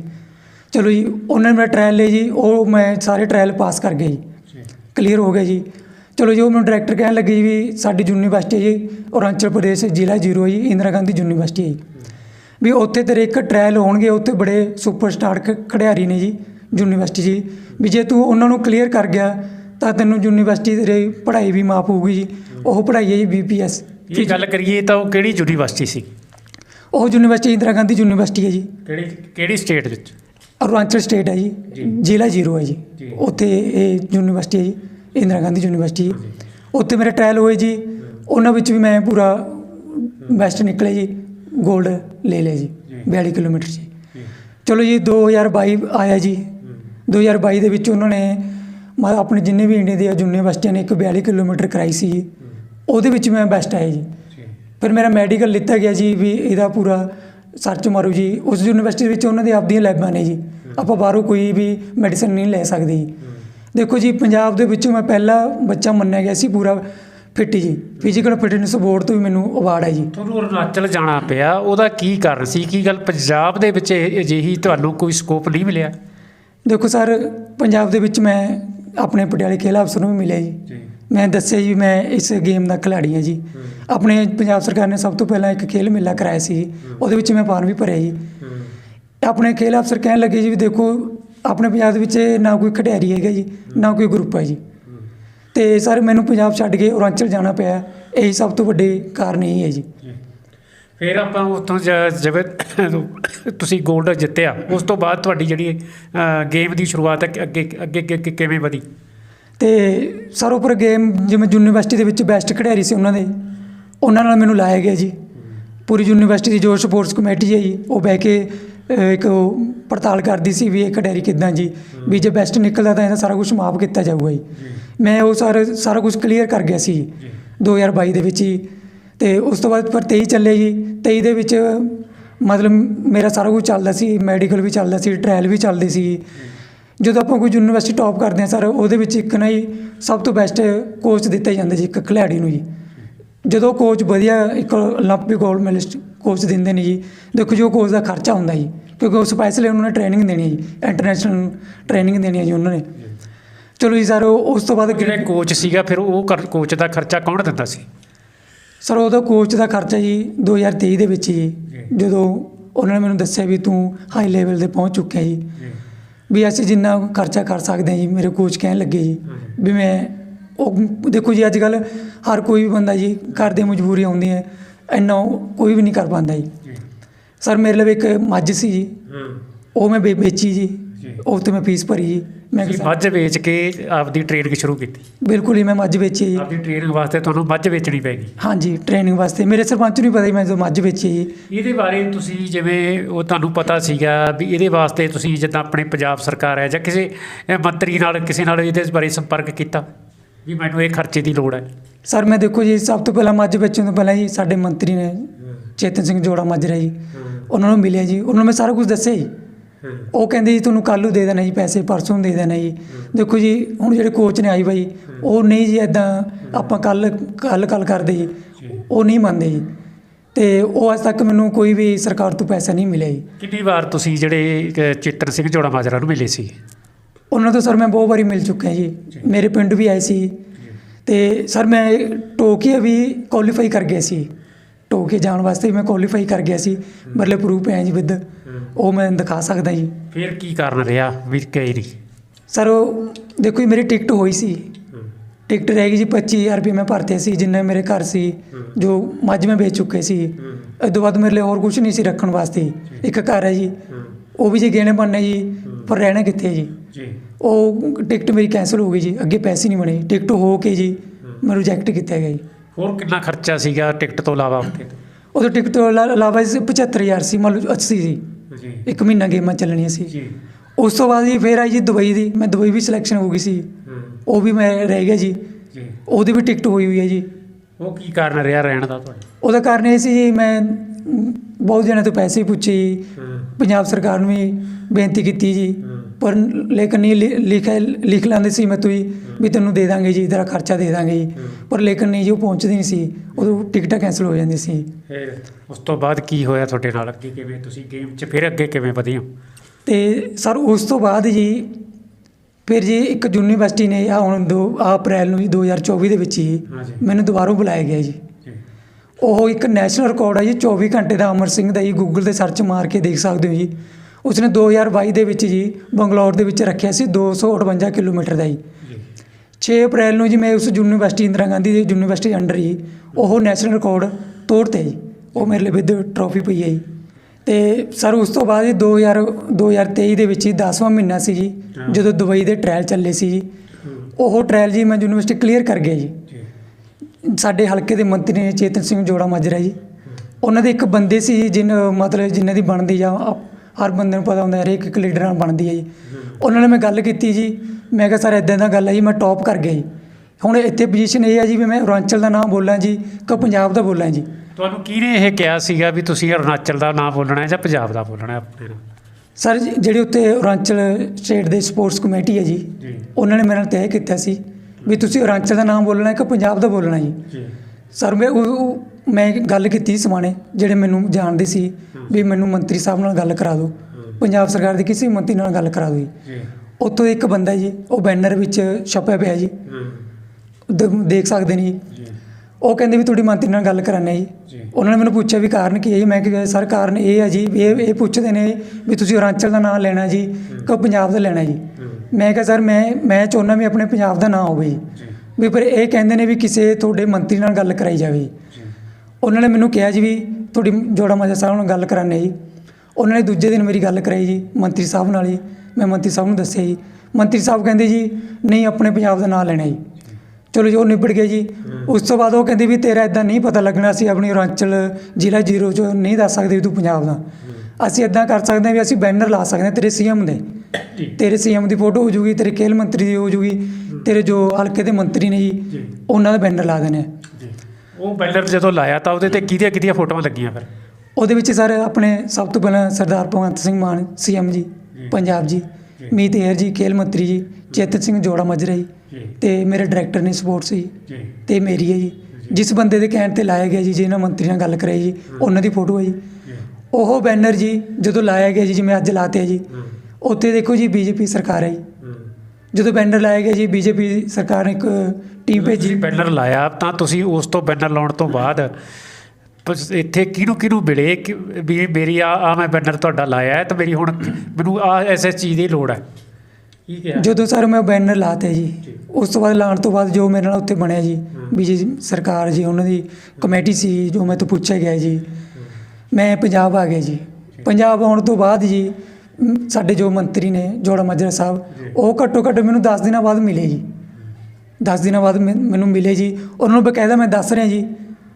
ਚਲੋ ਜੀ, ਉਹਨਾਂ ਨੇ ਮੇਰਾ ਟ੍ਰਾਇਲ ਲਿਆ ਜੀ। ਉਹ ਮੈਂ ਸਾਰੇ ਟ੍ਰਾਇਲ ਪਾਸ ਕਰ ਗਿਆ ਜੀ। ਕਲੀਅਰ ਹੋ ਗਿਆ ਜੀ। ਚਲੋ ਜੀ ਉਹ ਮੈਨੂੰ ਡਾਇਰੈਕਟਰ ਕਹਿਣ ਲੱਗੇ ਜੀ ਵੀ ਸਾਡੀ ਯੂਨੀਵਰਸਿਟੀ ਜੀ ਅਰੁਣਾਚਲ ਪ੍ਰਦੇਸ਼ ਜ਼ਿਲ੍ਹਾ ਜ਼ੀਰੋ ਜੀ ਇੰਦਰਾ ਗਾਂਧੀ ਯੂਨੀਵਰਸਿਟੀ ਹੈ ਜੀ। ਵੀ ਉੱਥੇ ਤੇਰੇ ਇੱਕ ਟ੍ਰਾਇਲ ਹੋਣਗੇ ਉੱਥੇ ਬੜੇ ਸੁਪਰਸਟਾਰ ਖਿਡਾਰੀ ਨੇ ਜੀ ਯੂਨੀਵਰਸਿਟੀ ਜੀ। ਵੀ ਜੇ ਤੂੰ ਉਹਨਾਂ ਨੂੰ ਕਲੀਅਰ ਕਰ ਗਿਆ ਤਾਂ ਤੈਨੂੰ ਯੂਨੀਵਰਸਿਟੀ ਤੇਰੀ ਪੜ੍ਹਾਈ ਵੀ ਮਾਫ ਹੋਊਗੀ ਜੀ। ਉਹ ਪੜ੍ਹਾਈ ਹੈ ਜੀ ਬੀਪੀਐਸ ਇਹ ਗੱਲ ਕਰੀਏ ਤਾਂ ਉਹ ਕਿਹੜੀ ਯੂਨੀਵਰਸਿਟੀ ਸੀ? ਉਹ ਯੂਨੀਵਰਸਿਟੀ ਇੰਦਰਾ ਗਾਂਧੀ ਯੂਨੀਵਰਸਿਟੀ ਹੈ ਜੀ। ਕਿਹੜੀ ਕਿਹੜੀ ਸਟੇਟ ਵਿੱਚ? ਅਰੁਣਾਚਲ ਸਟੇਟ ਹੈ ਜੀ। ਜੀ। ਜ਼ਿਲ੍ਹਾ ਜ਼ੀਰੋ ਹੈ ਜੀ। ਜੀ। ਉੱਥੇ ਇਹ ਯੂਨੀਵਰਸਿਟੀ ਹੈ ਜੀ। ਇੰਦਰਾ ਗਾਂਧੀ ਯੂਨੀਵਰਸਿਟੀ। ਉੱਥੇ ਮੇਰੇ ਟ੍ਰਾਇਲ ਹੋਏ ਜੀ। ਉਹਨਾਂ ਵਿੱਚ ਵੀ ਮੈਂ ਪੂਰਾ ਬੈਸਟ ਨਿਕਲੇ ਜੀ। 골ਡ ਲੈ ਲਿਆ ਜੀ। ਜੀ। 42 ਕਿਲੋਮੀਟਰ ਜੀ। ਚਲੋ ਜੀ 2022 ਆਇਆ ਜੀ। 2022 ਦੇ ਵਿੱਚ ਉਹਨਾਂ ਨੇ ਮੈਂ ਆਪਣੇ ਜਿੰਨੇ ਵੀ ਇੰਡੀਆ ਦੀਆਂ ਯੂਨੀਵਰਸਿਟੀਆਂ ਨੇ, ਇੱਕ 42 ਕਿਲੋਮੀਟਰ ਕਰਾਈ ਸੀ ਜੀ। ਉਹਦੇ ਵਿੱਚ ਮੈਂ ਬੈਸਟ ਆਇਆ ਜੀ। ਫਿਰ ਮੇਰਾ ਮੈਡੀਕਲ ਲਿੱਤਾ ਗਿਆ ਜੀ ਵੀ ਇਹਦਾ ਪੂਰਾ ਸਰਚ ਮਾਰੋ ਜੀ। ਉਸ ਯੂਨੀਵਰਸਿਟੀ ਵਿੱਚ ਉਹਨਾਂ ਦੀ ਆਪਦੀਆਂ ਲੈਬਾਂ ਨੇ ਜੀ। ਆਪਾਂ ਬਾਹਰੋਂ ਕੋਈ ਵੀ ਮੈਡੀਸਨ ਨਹੀਂ ਲੈ ਸਕਦੇ ਜੀ। ਦੇਖੋ ਜੀ ਪੰਜਾਬ ਦੇ ਵਿੱਚੋਂ ਮੈਂ ਪਹਿਲਾ ਬੱਚਾ ਮੰਨਿਆ ਗਿਆ ਸੀ ਪੂਰਾ ਫਿੱਟ ਜੀ। ਫਿਜ਼ੀਕਲ ਫਿਟਨੈਸ ਬੋਰਡ ਤੋਂ ਵੀ ਮੈਨੂੰ ਅਵਾਰਡ ਹੈ ਜੀ। ਤੁਹਾਨੂੰ ਅਰੁਣਾਚਲ ਜਾਣਾ ਪਿਆ ਉਹਦਾ ਕੀ ਕਾਰਨ ਸੀ? ਕੀ ਗੱਲ ਪੰਜਾਬ ਦੇ ਵਿੱਚ ਇਹ ਅਜਿਹੀ ਤੁਹਾਨੂੰ ਕੋਈ ਸਕੋਪ ਨਹੀਂ ਮਿਲਿਆ? ਦੇਖੋ ਸਰ ਪੰਜਾਬ ਦੇ ਵਿੱਚ ਮੈਂ ਆਪਣੇ ਪਟਿਆਲੇ ਖੇਲ ਅਫਸਰ ਨੂੰ ਵੀ ਮਿਲਿਆ ਜੀ। ਮੈਂ ਦੱਸਿਆ ਜੀ ਮੈਂ ਇਸ ਗੇਮ ਦਾ ਖਿਡਾਰੀ ਹਾਂ ਜੀ। ਆਪਣੇ ਪੰਜਾਬ ਸਰਕਾਰ ਨੇ ਸਭ ਤੋਂ ਪਹਿਲਾਂ ਇੱਕ ਖੇਲ ਮੇਲਾ ਕਰਾਇਆ ਸੀ। ਉਹਦੇ ਵਿੱਚ ਮੈਂ ਫਾਰਮ ਵੀ ਭਰਿਆ ਜੀ। ਆਪਣੇ ਖੇਲ ਅਫਸਰ ਕਹਿਣ ਲੱਗੇ ਜੀ ਵੀ ਦੇਖੋ ਆਪਣੇ ਪੰਜਾਬ ਦੇ ਵਿੱਚ ਨਾ ਕੋਈ ਖਿਡਾਰੀ ਹੈਗਾ ਜੀ ਨਾ ਕੋਈ ਗਰੁੱਪ ਹੈ ਜੀ। ਤੇ ਸਰ ਮੈਨੂੰ ਪੰਜਾਬ ਛੱਡ ਕੇ ਅਰੁਣਾਚਲ ਜਾਣਾ ਪਿਆ ਇਹੀ ਸਭ ਤੋਂ ਵੱਡੇ ਕਾਰਨ ਇਹ ਹੈ ਜੀ। ਫਿਰ ਆਪਾਂ ਉੱਥੋਂ ਜ- ਜਿਵੇਂ ਤੁਸੀਂ 골ਡ ਜਿੱਤਿਆ ਉਸ ਤੋਂ ਬਾਅਦ ਤੁਹਾਡੀ ਜਿਹੜੀ ਗੇਮ ਦੀ ਸ਼ੁਰੂਆਤ ਹੈ ਅੱਗੇ ਅੱਗੇ ਅੱਗੇ ਕਿਵੇਂ ਵਧੀ? ਤੇ ਸਰ ਉੱਪਰ ਗੇਮ ਜਿਵੇਂ ਯੂਨੀਵਰਸਿਟੀ ਦੇ ਵਿੱਚ ਬੈਸਟ ਖਿਡਾਰੀ ਸੀ ਉਹਨਾਂ ਦੇ ਉਹਨਾਂ ਨਾਲ ਮੈਨੂੰ ਲਾਇਆ ਗਿਆ ਜੀ। ਪੂਰੀ ਯੂਨੀਵਰਸਿਟੀ ਦੀ ਜੋ ਸਪੋਰਟਸ ਕਮੇਟੀ ਹੈ ਜੀ ਉਹ ਬਹਿ ਕੇ ਇੱਕ ਉਹ ਪੜਤਾਲ ਕਰਦੀ ਸੀ ਵੀ ਇਹ ਖਿਡਾਰੀ ਕਿੱਦਾਂ ਜੀ ਵੀ ਜੇ ਬੈਸਟ ਨਿਕਲਦਾ ਤਾਂ ਇਹਦਾ ਸਾਰਾ ਕੁਝ ਮਾਫ ਕੀਤਾ ਜਾਊਗਾ ਜੀ ਮੈਂ ਉਹ ਸਾਰਾ ਸਾਰਾ ਕੁਝ ਕਲੀਅਰ ਕਰ ਗਿਆ ਸੀ 2022 ਦੇ ਵਿੱਚ ਹੀ ਤੇ ਉਸ ਤੋਂ ਬਾਅਦ ਪਰ 23 ਚੱਲੇ ਜੀ 23 ਦੇ ਵਿੱਚ ਮਤਲਬ ਮੇਰਾ ਸਾਰਾ ਕੁਝ ਚੱਲਦਾ ਸੀ ਮੈਡੀਕਲ ਵੀ ਚੱਲਦਾ ਸੀ ਟ੍ਰਾਇਲ ਵੀ ਚੱਲਦੇ ਸੀ ਜਦੋਂ ਆਪਾਂ ਕੋਈ ਯੂਨੀਵਰਸਿਟੀ ਟੌਪ ਕਰਦੇ ਹਾਂ ਸਰ ਉਹਦੇ ਵਿੱਚ ਇੱਕ ਨਾ ਹੀ ਸਭ ਤੋਂ ਬੈਸਟ ਕੋਚ ਦਿੱਤਾ ਜਾਂਦਾ ਜੀ ਇੱਕ ਖਿਡਾਰੀ ਨੂੰ ਜੀ ਜਦੋਂ ਕੋਚ ਵਧੀਆ ਇੱਕ 올림픽 ਗੋਲਡ ਮੈਡਲਿਸਟ ਕੋਚ ਦਿੰਦੇ ਨੇ ਜੀ। ਦੇਖੋ ਜੋ ਕੋਚ ਦਾ ਖਰਚਾ ਹੁੰਦਾ ਜੀ। ਕਿਉਂਕਿ ਉਹ ਸਪੈਸ਼ਲੀ ਉਹਨਾਂ ਨੇ ਟ੍ਰੇਨਿੰਗ ਦੇਣੀ ਹੈ ਜੀ। ਇੰਟਰਨੈਸ਼ਨਲ ਟ੍ਰੇਨਿੰਗ ਦੇਣੀ ਹੈ ਜੀ ਉਹਨਾਂ ਨੇ। ਚਲੋ ਜੀ ਸਰ ਉਹ- ਉਸ ਤੋਂ ਬਾਅਦ ਜਿਹੜੇ ਕੋਚ ਸੀਗਾ ਫਿਰ ਉਹ ਕੋਚ ਦਾ ਖਰਚਾ ਕੌਣ ਦਿੰਦਾ ਸੀ? ਸਰ ਉਹਦਾ ਕੋਚ ਦਾ ਖਰਚਾ ਜੀ 2023 ਦੇ ਵਿੱਚ ਜੀ। ਜਦੋਂ ਉਹਨਾਂ ਨੇ ਮੈਨੂੰ ਦੱਸਿਆ ਵੀ ਤੂੰ ਹਾਈ ਲੈਵਲ ਤੇ ਪਹੁੰਚ ਚੁੱਕਿਆ ਜੀ। ਵੀ ਅਸੀਂ ਜਿੰਨਾ ਖਰਚਾ ਕਰ ਸਕਦੇ ਹਾਂ ਜੀ ਮੇਰੇ ਕੋਚ ਕਹਿਣ ਲੱਗੇ ਜੀ। ਵੀ ਮੈਂ ਉਹ ਦੇਖੋ ਜੀ ਅੱਜ ਕੱਲ ਹਰ ਕੋਈ ਵੀ ਬੰਦਾ ਜੀ ਘਰ ਦੀ ਮਜਬੂਰੀ ਆਉਂਦੀ ਹੈ। ਇੰਨਾ ਕੋਈ ਵੀ ਨਹੀਂ ਕਰ ਪਾਉਂਦਾ ਜੀ। ਸਰ ਮੇਰੇ ਲਈ ਇੱਕ ਮੱਝ ਸੀ ਜੀ। ਉਹ ਮੈਂ ਵੇ- ਵੇਚੀ ਜੀ। ਉਹ ਤੇ ਮੈਂ ਫੀਸ ਭਰੀ ਜੀ। ਮੈਂ ਕਿਹਾ ਮੱਝ ਵੇਚ ਕੇ ਆਪਦੀ ਟ੍ਰੇਨਿੰਗ ਸ਼ੁਰੂ ਕੀਤੀ? ਬਿਲਕੁਲ ਹੀ ਮੈਂ ਮੱਝ ਵੇਚੀ ਜੀ। ਆਪਦੀ ਟ੍ਰੇਨਿੰਗ ਵਾਸਤੇ ਤੁਹਾਨੂੰ ਮੱਝ ਵੇਚਣੀ ਪੈਗੀ ਹਾਂਜੀ ਟ੍ਰੇਨਿੰਗ ਵਾਸਤੇ। ਮੇਰੇ ਸਰਪੰਚ ਨੂੰ ਵੀ ਪਤਾ ਸੀ ਮੈਂ ਜਦੋਂ ਮੱਝ ਵੇਚੀ ਜੀ। ਇਹਦੇ ਬਾਰੇ ਤੁਸੀਂ ਜਿਵੇਂ ਉਹ ਤੁਹਾਨੂੰ ਪਤਾ ਸੀਗਾ ਵੀ ਇਹਦੇ ਵਾਸਤੇ ਤੁਸੀਂ ਜਿੱਦਾਂ ਆਪਣੇ ਪੰਜਾਬ ਸਰਕਾਰ ਹੈ ਜਾਂ ਕਿਸੇ ਮੰਤਰੀ ਨਾਲ ਕਿਸੇ ਨਾਲ ਇਹਦੇ ਬਾਰੇ ਸੰਪਰਕ ਕੀਤਾ? ਵੀ ਮੈਨੂੰ ਇਹ ਖਰਚੇ ਦੀ ਲੋੜ ਹੈ। ਸਰ ਮੈਂ ਦੇਖੋ ਜੀ ਸਭ ਤੋਂ ਪਹਿਲਾਂ ਮੱਝ ਵੇਚਣ ਤੋਂ ਪਹਿਲਾਂ ਜੀ ਸਾਡੇ ਮੰਤਰੀ ਨੇ ਚੇਤਨ ਸਿੰਘ ਜੋੜਾ ਮਾਜਰਾ ਜੀ ਉਹਨਾਂ ਨੂੰ ਮਿਲਿਆ ਜੀ। ਉਹਨਾਂ ਨੂੰ ਮੈਂ ਸਾਰਾ ਕੁਝ ਦੱਸਿਆ ਜੀ। ਉਹ ਕਹਿੰਦੇ ਜੀ ਤੁਹਾਨੂੰ ਕੱਲ੍ਹ ਨੂੰ ਦੇ ਦੇਣਾ ਜੀ ਪੈਸੇ ਪਰਸੋਂ ਨੂੰ ਦੇ ਦੇਣਾ ਜੀ। ਦੇਖੋ ਜੀ ਹੁਣ ਜਿਹੜੇ ਕੋਚ ਨੇ ਆਈ ਬਾਈ ਉਹ ਨਹੀਂ ਜੀ ਐਦਾਂ ਆਪਾਂ ਕੱਲ ਕੱਲ ਕੱਲ ਕਰਦੇ ਜੀ। ਉਹ ਨਹੀਂ ਮੰਨਦੇ ਜੀ। ਤੇ ਉਹ ਅੱਜ ਤੱਕ ਮੈਨੂੰ ਕੋਈ ਵੀ ਸਰਕਾਰ ਤੋਂ ਪੈਸਾ ਨਹੀਂ ਮਿਲਿਆ ਜੀ। ਕਿੰਨੀ ਵਾਰ ਤੁਸੀਂ ਜਿਹੜੇ ਚੇਤਨ ਸਿੰਘ ਜੋੜਾ ਮਾਜਰਾ ਨੂੰ ਮਿਲੇ ਸੀ? ਉਹਨਾਂ ਤੋਂ ਸਰ ਮੈਂ ਬਹੁਤ ਵਾਰੀ ਮਿਲ ਚੁੱਕਿਆ ਜੀ। ਮੇਰੇ ਪਿੰਡ ਵੀ ਆਏ ਸੀ। ਤੇ ਸਰ ਮੈਂ ਟੋਕੀਆ ਵੀ ਕੁਆਲੀਫਾਈ ਕਰ ਗਿਆ ਸੀ। ਟੋਕੀਆ ਜਾਣ ਵਾਸਤੇ ਮੈਂ ਕੁਆਲੀਫਾਈ ਕਰ ਗਿਆ ਸੀ। ਮਰਲੇ ਪ੍ਰੂਫ ਹੈ ਜੀ ਵਿਦ ਉਹ ਮੈਂ ਦਿਖਾ ਸਕਦਾ ਜੀ। ਫਿਰ ਕੀ ਕਾਰਨ ਰਿਹਾ ਵੀ ਨਹੀਂ ਸਰ ਉਹ ਦੇਖੋ ਜੀ ਮੇਰੀ ਟਿਕਟ ਹੋਈ ਸੀ। ਟਿਕਟ ਰਹਿ ਗਈ ਜੀ 25000 ਰੁਪਏ ਮੈਂ ਭਰਤੇ ਸੀ ਜਿੰਨੇ ਮੇਰੇ ਘਰ ਸੀ ਜੋ ਮੱਝ ਮੈਂ ਵੇਚ ਚੁੱਕੇ ਸੀ। ਇਸ ਤੋਂ ਬਾਅਦ ਮੇਰੇ ਲਈ ਹੋਰ ਕੁਝ ਨਹੀਂ ਸੀ ਰੱਖਣ ਵਾਸਤੇ। ਇੱਕ ਘਰ ਹੈ ਜੀ। ਉਹ ਵੀ ਜੇ ਗਹਿਣੇ ਬਣਨੇ ਜੀ ਪਰ ਰਹਿਣਾ ਕਿੱਥੇ ਜੀ? ਜੀ। ਉਹ ਟਿਕਟ ਮੇਰੀ ਕੈਂਸਲ ਹੋ ਗਈ ਜੀ। ਅੱਗੇ ਪੈਸੇ ਨਹੀਂ ਬਣੇ। ਟਿਕਟ ਹੋ ਕੇ ਜੀ ਮੈਂ ਰਿਜੈਕਟ ਕੀਤਾ ਗਿਆ ਜੀ। ਹੋਰ ਕਿੰਨਾ ਖਰਚਾ ਸੀਗਾ ਟਿਕਟ ਤੋਂ ਇਲਾਵਾ ਉੱਥੇ? ਉਦੋਂ ਟਿਕਟ ਤੋਂ ਇਲਾ- ਇਲਾਵਾ ਸੀ 75000 ਸੀ ਮੰਨ ਲਓ 80 ਸੀ। ਜੀ। ਇੱਕ ਮਹੀਨਾ ਗੇਮਾਂ ਚੱਲਣੀਆਂ ਸੀ। ਜੀ। ਉਸ ਤੋਂ ਬਾਅਦ ਜੀ ਫੇਰ ਆਈ ਜੀ ਦੁਬਈ ਦੀ। ਮੈਂ ਦੁਬਈ ਵੀ ਸਿਲੈਕਸ਼ਨ ਹੋ ਗਈ ਸੀ। ਉਹ ਵੀ ਮੈਂ ਰਹਿ ਗਿਆ ਜੀ। ਜੀ। ਉਹਦੀ ਵੀ ਟਿਕਟ ਹੋਈ ਹੋਈ ਹੈ ਜੀ। ਉਹ ਕੀ ਕਾਰਨ ਰਿਹਾ ਰਹਿਣ ਦਾ ਤੁਹਾਡਾ? ਉਹਦਾ ਕਾਰਨ ਇਹ ਸੀ ਜੀ ਮੈਂ ਮ, ਬਹੁਤ ਜਣਿਆਂ ਤੋਂ ਪੈਸੇ ਪੁੱਛੇ ਜੀ। ਪੰਜਾਬ ਸਰਕਾਰ ਨੂੰ ਵੀ ਬੇਨਤੀ ਕੀਤੀ ਜੀ। ਪਰ ਲੇਕਿਨ ਨਹੀਂ ਲਿਖਿਆ ਲਿਖ ਲੈਂਦੇ ਸੀ ਮੈਂ ਤੁਸੀਂ ਵੀ ਤੈਨੂੰ ਦੇ ਦਾਂਗੇ ਜੀ ਤੇਰਾ ਖਰਚਾ ਦੇ ਦਾਂਗੇ ਜੀ। ਪਰ ਲੇਕਿਨ ਨਹੀਂ ਜੀ ਉਹ ਪਹੁੰਚਦੀ ਨਹੀਂ ਸੀ। ਉਦੋਂ ਟਿਕਟਾਂ ਕੈਂਸਲ ਹੋ ਜਾਂਦੀ ਸੀ। ਫਿਰ ਉਸ ਤੋਂ ਬਾਅਦ ਕੀ ਹੋਇਆ ਤੁਹਾਡੇ ਨਾਲ ਅੱਗੇ ਕਿਵੇਂ? ਤੁਸੀਂ ਗੇਮ 'ਚ ਫਿਰ ਅੱਗੇ ਕਿਵੇਂ ਵਧੇ ਹੋ? ਤੇ ਸਰ ਉਸ ਤੋਂ ਬਾਅਦ ਜੀ ਫਿਰ ਜੀ ਇੱਕ ਯੂਨੀਵਰਸਿਟੀ ਨੇ ਆ ਹੁਣ ਦੋ ਆਹ ਅਪ੍ਰੈਲ ਨੂੰ ਜੀ 2024 ਦੇ ਵਿੱਚ ਹੀ। ਮੈਨੂੰ ਦੁਬਾਰਾ ਬੁਲਾਇਆ ਗਿਆ ਜੀ। ਜੀ। ਉਹ ਇੱਕ ਨੈਸ਼ਨਲ ਰਿਕਾਰਡ ਹੈ ਜੀ 24 ਘੰਟੇ ਦਾ ਅਮਰ ਸਿੰਘ ਦਾ ਜੀ ਗੂਗਲ ਤੇ ਸਰਚ ਮਾਰ ਕੇ ਦੇਖ ਸਕਦੇ ਹੋ ਜੀ। ਉਸਨੇ 2022 ਦੇ ਵਿੱਚ ਜੀ ਬੰਗਲੌਰ ਦੇ ਵਿੱਚ ਰੱਖਿਆ ਸੀ 258 ਕਿਲੋਮੀਟਰ ਦਾ ਜੀ। ਜੀ। 6 ਅਪ੍ਰੈਲ ਨੂੰ ਜੀ ਮੈਂ ਉਸ ਯੂਨੀਵਰਸਿਟੀ ਇੰਦਰਾ ਗਾਂਧੀ ਦੀ ਯੂਨੀਵਰਸਿਟੀ ਅੰਡਰ ਜੀ ਉਹ ਨੈਸ਼ਨਲ ਰਿਕਾਰਡ ਤੋੜਤੇ ਜੀ। ਉਹ ਮੇਰੇ ਲਈ ਵਿਦ ਟਰੋਫੀ ਪਈ ਹੈ ਜੀ। ਤੇ ਸਰ ਉਸ ਤੋਂ ਬਾਅਦ ਜੀ 2000 2023 ਦੇ ਵਿੱਚ ਹੀ 10ਵਾਂ ਮਹੀਨਾ ਸੀ ਜੀ ਜਦੋਂ ਦੁਬਈ ਦੇ ਟ੍ਰਾਇਲ ਚੱਲੇ ਸੀ ਜੀ। ਉਹ ਟ੍ਰਾਇਲ ਜੀ ਮੈਂ ਯੂਨੀਵਰਸਿਟੀ ਕਲੀਅਰ ਕਰ ਗਿਆ ਜੀ। ਸਾਡੇ ਹਲਕੇ ਦੇ ਮੰਤਰੀ ਨੇ ਚੇਤਨ ਸਿੰਘ ਜੋੜਾ ਮਾਜਰਾ ਜੀ। ਉਹਨਾਂ ਦੇ ਇੱਕ ਬੰਦੇ ਸੀ ਜਿਨ ਮਤਲਬ ਜਿਨ੍ਹਾਂ ਦੀ ਬਣਦੀ ਜਾਂ ਹਰ ਬੰਦੇ ਨੂੰ ਪਤਾ ਹੁੰਦਾ ਹਰੇਕ ਇੱਕ ਲੀਡਰ ਨਾਲ ਬਣਦੀ ਹੈ ਜੀ। ਉਹਨਾਂ ਨਾਲ ਮੈਂ ਗੱਲ ਕੀਤੀ ਜੀ। ਮੈਂ ਕਿਹਾ ਸਰ ਇਦਾਂ ਦਾ ਗੱਲ ਹੈ ਜੀ ਮੈਂ ਟੌਪ ਕਰ ਗਿਆ ਜੀ। ਹੁਣ ਇੱਥੇ ਪੋਜੀਸ਼ਨ ਇਹ ਹੈ ਜੀ ਵੀ ਮੈਂ ਅਰੁਣਾਚਲ ਦਾ ਨਾਮ ਬੋਲਾਂ ਜੀ ਕਿ ਪੰਜਾਬ ਦਾ ਬੋਲਾਂ ਜੀ। ਤੁਹਾਨੂੰ ਕਿਹਨੇ ਇਹ ਕਿਹਾ ਸੀਗਾ ਵੀ ਤੁਸੀਂ ਅਰੁਣਾਚਲ ਦਾ ਨਾਮ ਬੋਲਣਾ ਹੈ ਜਾਂ ਪੰਜਾਬ ਦਾ ਬੋਲਣਾ ਹੈ ਆਪਣੇ ਨਾਲ? ਸਰ ਜੀ, ਜਿਹੜੇ ਉੱਤੇ ਅਰੁਣਾਚਲ ਸਟੇਟ ਦੇ ਸਪੋਰਟਸ ਕਮੇਟੀ ਹੈ ਜੀ ਉਹਨਾਂ ਨੇ ਮੇਰੇ ਨਾਲ ਤੈਅ ਕੀਤਾ ਸੀ ਵੀ ਤੁਸੀਂ ਅਰੁਣਾਚਲ ਦਾ ਨਾਮ ਬੋਲਣਾ ਹੈ ਕਿ ਪੰਜਾਬ ਦਾ ਬੋਲਣਾ ਜੀ। ਜੀ। ਸਰ ਮੈਂ ਉਹ ਮੈਂ ਗੱਲ ਕੀਤੀ ਸਮਾਣੇ ਜਿਹੜੇ ਮੈਨੂੰ ਜਾਣਦੇ ਸੀ ਵੀ ਮੈਨੂੰ ਮੰਤਰੀ ਸਾਹਿਬ ਨਾਲ ਗੱਲ ਕਰਾ ਦਿਓ। ਪੰਜਾਬ ਸਰਕਾਰ ਦੇ ਕਿਸੇ ਵੀ ਮੰਤਰੀ ਨਾਲ ਗੱਲ ਕਰਾ ਦਿਓ ਜੀ। ਉੱਥੋਂ ਇੱਕ ਬੰਦਾ ਜੀ ਉਹ ਬੈਨਰ ਵਿੱਚ ਛਪਿਆ ਪਿਆ ਜੀ। ਦ- ਦੇਖ ਸਕਦੇ ਨੇ ਜੀ। ਉਹ ਕਹਿੰਦੇ ਵੀ ਤੁਹਾਡੀ ਮੰਤਰੀ ਨਾਲ ਗੱਲ ਕਰਾਣੇ ਜੀ। ਜੀ। ਉਹਨਾਂ ਨੇ ਮੈਨੂੰ ਪੁੱਛਿਆ ਵੀ ਕਾਰਨ ਕੀ ਹੈ ਜੀ? ਮੈਂ ਕਿਹਾ ਸਰ ਕਾਰਨ ਇਹ ਹੈ ਜੀ ਵੀ ਇਹ ਇਹ ਪੁੱਛਦੇ ਨੇ ਵੀ ਤੁਸੀਂ ਅਰੁਣਾਚਲ ਦਾ ਨਾਮ ਲੈਣਾ ਜੀ ਕਿ ਪੰਜਾਬ ਦਾ ਲੈਣਾ ਜੀ? ਮੈਂ ਕਿਹਾ ਸਰ ਮੈਂ ਮੈਂ ਚਾਹੁੰਦਾ ਵੀ ਆਪਣੇ ਪੰਜਾਬ ਦਾ ਨਾਮ ਹੋਵੇ ਜੀ। ਵੀ ਪਰ ਇਹ ਕਹਿੰਦੇ ਨੇ ਵੀ ਕਿਸੇ ਤੁਹਾਡੇ ਮੰਤਰੀ ਨਾਲ ਗੱਲ ਕਰਾਈ ਜਾਵੇ। ਜੀ। ਉਹਨਾਂ ਨੇ ਮੈਨੂੰ ਕਿਹਾ ਜੀ ਵੀ ਤੁਹਾਡੀ ਜੋੜਾ ਮਾਜਾ ਸਾਹਿਬ ਨਾਲ ਗੱਲ ਕਰਾਣੇ ਜੀ ਉਹਨਾਂ ਨੇ ਦੂਜੇ ਦਿਨ ਮੇਰੀ ਗੱਲ ਕਰਾਈ ਜੀ ਮੰਤਰੀ ਸਾਹਿਬ ਨਾਲ ਜੀ ਮੈਂ ਮੰਤਰੀ ਸਾਹਿਬ ਨੂੰ ਦੱਸਿਆ ਜੀ। ਮੰਤਰੀ ਸਾਹਿਬ ਕਹਿੰਦੇ ਜੀ ਨਹੀਂ ਆਪਣੇ ਪੰਜਾਬ ਦਾ ਨਾਮ ਲੈਣਾ ਜੀ। ਚਲੋ ਜੀ ਨਿਬੜ ਗਿਆ ਜੀ। ਉਸ ਤੋਂ ਬਾਅਦ ਉਹ ਕਹਿੰਦੇ ਵੀ ਤੇਰਾ ਇਦਾਂ ਨਹੀਂ ਪਤਾ ਲੱਗਣਾ ਸੀ ਆਪਣੀ ਅਰੁਣਾਚਲ ਜ਼ਿਲ੍ਹਾ ਜ਼ੀਰੋ ਚੋਂ ਨਹੀਂ ਦੱਸ ਸਕਦੇ ਵੀ ਤੂੰ ਪੰਜਾਬ ਦਾ। ਅਸੀਂ ਇਦਾਂ ਕਰ ਸਕਦੇ ਹਾਂ ਵੀ ਅਸੀਂ ਬੈਨਰ ਲਾ ਸਕਦੇ ਹਾਂ ਤੇਰੇ ਸੀਐਮ ਦੇ। ਤੇਰੇ ਸੀਐਮ ਦੀ ਫੋਟੋ ਹੋ ਜੂਗੀ ਤੇਰੇ ਖੇਲ ਮੰਤਰੀ ਦੀ ਹੋ ਜੂਗੀ ਤੇਰੇ ਜੋ ਹਲਕੇ ਦੇ ਮੰਤਰੀ ਨੇ ਜੀ ਉਹਨਾਂ ਦਾ ਬੈਨਰ ਲਾ ਦੇਣੇ ਉਹ ਬੈਨਰ ਜਦੋਂ ਲਾਇਆ ਤਾਂ ਉਹਦੇ ਤੇ ਕਿਹਦੀਆਂ ਕਿਹਦੀਆਂ ਫੋਟੋਆਂ ਲੱਗੀਆਂ ਫਿਰ? ਉਹਦੇ ਵਿੱਚ ਸਰ ਆਪਣੇ ਸਭ ਤੋਂ ਪਹਿਲਾਂ ਸਰਦਾਰ ਭਗਵੰਤ ਸਿੰਘ ਮਾਨ ਸੀਐਮ ਜੀ ਪੰਜਾਬ ਜੀ ਮੀਤ ਹੇਰ ਜੀ ਖੇਲ ਮੰਤਰੀ ਜੀ ਚੇਤਨ ਸਿੰਘ ਜੋੜਾ ਮਾਜਰਾ ਜੀ ਤੇ ਮੇਰੇ ਡਾਇਰੈਕਟਰ ਨੇ ਸਪੋਰਟਸ ਜੀ ਜੀ। ਤੇ ਮੇਰੀ ਹੈ ਜੀ। ਜਿਸ ਬੰਦੇ ਦੇ ਕਹਿਣ ਤੇ ਲਾਇਆ ਗਿਆ ਜੀ ਜਿਹਨਾਂ ਮੰਤਰੀ ਨਾਲ ਗੱਲ ਕਰਾਈ ਜੀ ਉਹਨਾਂ ਦੀ ਫੋਟੋ ਹੈ ਜੀ। ਉਹ ਬੈਨਰ ਜੀ ਜਦੋਂ ਲਾਇਆ ਗਿਆ ਜੀ ਜਿਵੇਂ ਅੱਜ ਲਾਤੇ ਜੀ ਉੱਥੇ ਦੇਖੋ ਜੀ ਬੀਜੇਪੀ ਸਰਕਾਰ ਹੈ ਜੀ। ਜਦੋਂ ਬੈਨਰ ਲਾਇਆ ਗਿਆ ਜੀ ਬੀਜੇਪੀ ਸਰਕਾਰ ਨੇ ਇੱਕ ਟੀਮ ਭੇਜੀ। ਬੈਨਰ ਲਾਇਆ ਤਾਂ ਤੁਸੀਂ ਉਸ ਤੋਂ ਬੈਨਰ ਲਾਉਣ ਤੋਂ ਬਾਅਦ ਇੱਥੇ ਕਿਹਨੂੰ ਕਿਹਨੂੰ ਮਿਲੇ ਕਿ ਵੀ ਮੇਰੀ ਆ ਆ ਮੈਂ ਬੈਨਰ ਤੁਹਾਡਾ ਲਾਇਆ ਹੈ ਤਾਂ ਮੇਰੀ ਹੁਣ ਮੈਨੂੰ ਆ ਐਸ ਐਸ ਚੀਜ਼ ਦੀ ਲੋੜ ਹੈ। ਜਦੋਂ ਸਰ ਮੈਂ ਬੈਨਰ ਲਾਤੇ ਜੀ ਜੀ। ਉਸ ਤੋਂ ਬਾਅਦ ਲਾਉਣ ਤੋਂ ਬਾਅਦ ਜੋ ਮੇਰੇ ਨਾਲ ਉੱਥੇ ਬਣਿਆ ਜੀ ਬੀਜੇ ਸਰਕਾਰ ਜੀ ਉਹਨਾਂ ਦੀ ਕਮੇਟੀ ਸੀ ਜੋ ਮੈਂ ਤੋਂ ਪੁੱਛਿਆ ਗਿਆ ਜੀ। ਮੈਂ ਪੰਜਾਬ ਆ ਗਿਆ ਜੀ। ਪੰਜਾਬ ਆਉਣ ਤੋਂ ਬਾਅਦ ਜੀ ਮ, ਸਾਡੇ ਜੋ ਮੰਤਰੀ ਨੇ ਜੋੜਾ ਮਾਜਰਾ ਸਾਹਿਬ ਉਹ ਘੱਟੋ ਘੱਟ ਮੈਨੂੰ 10 ਦਿਨਾਂ ਬਾਅਦ ਮਿਲੇ ਜੀ। 10 ਦਿਨਾਂ ਬਾਅਦ ਮੈਨ- ਮੈਨੂੰ ਮਿਲੇ ਜੀ। ਉਹਨਾਂ ਨੂੰ ਬਕਾਇਦਾ ਮੈਂ ਦੱਸ ਰਿਹਾ ਜੀ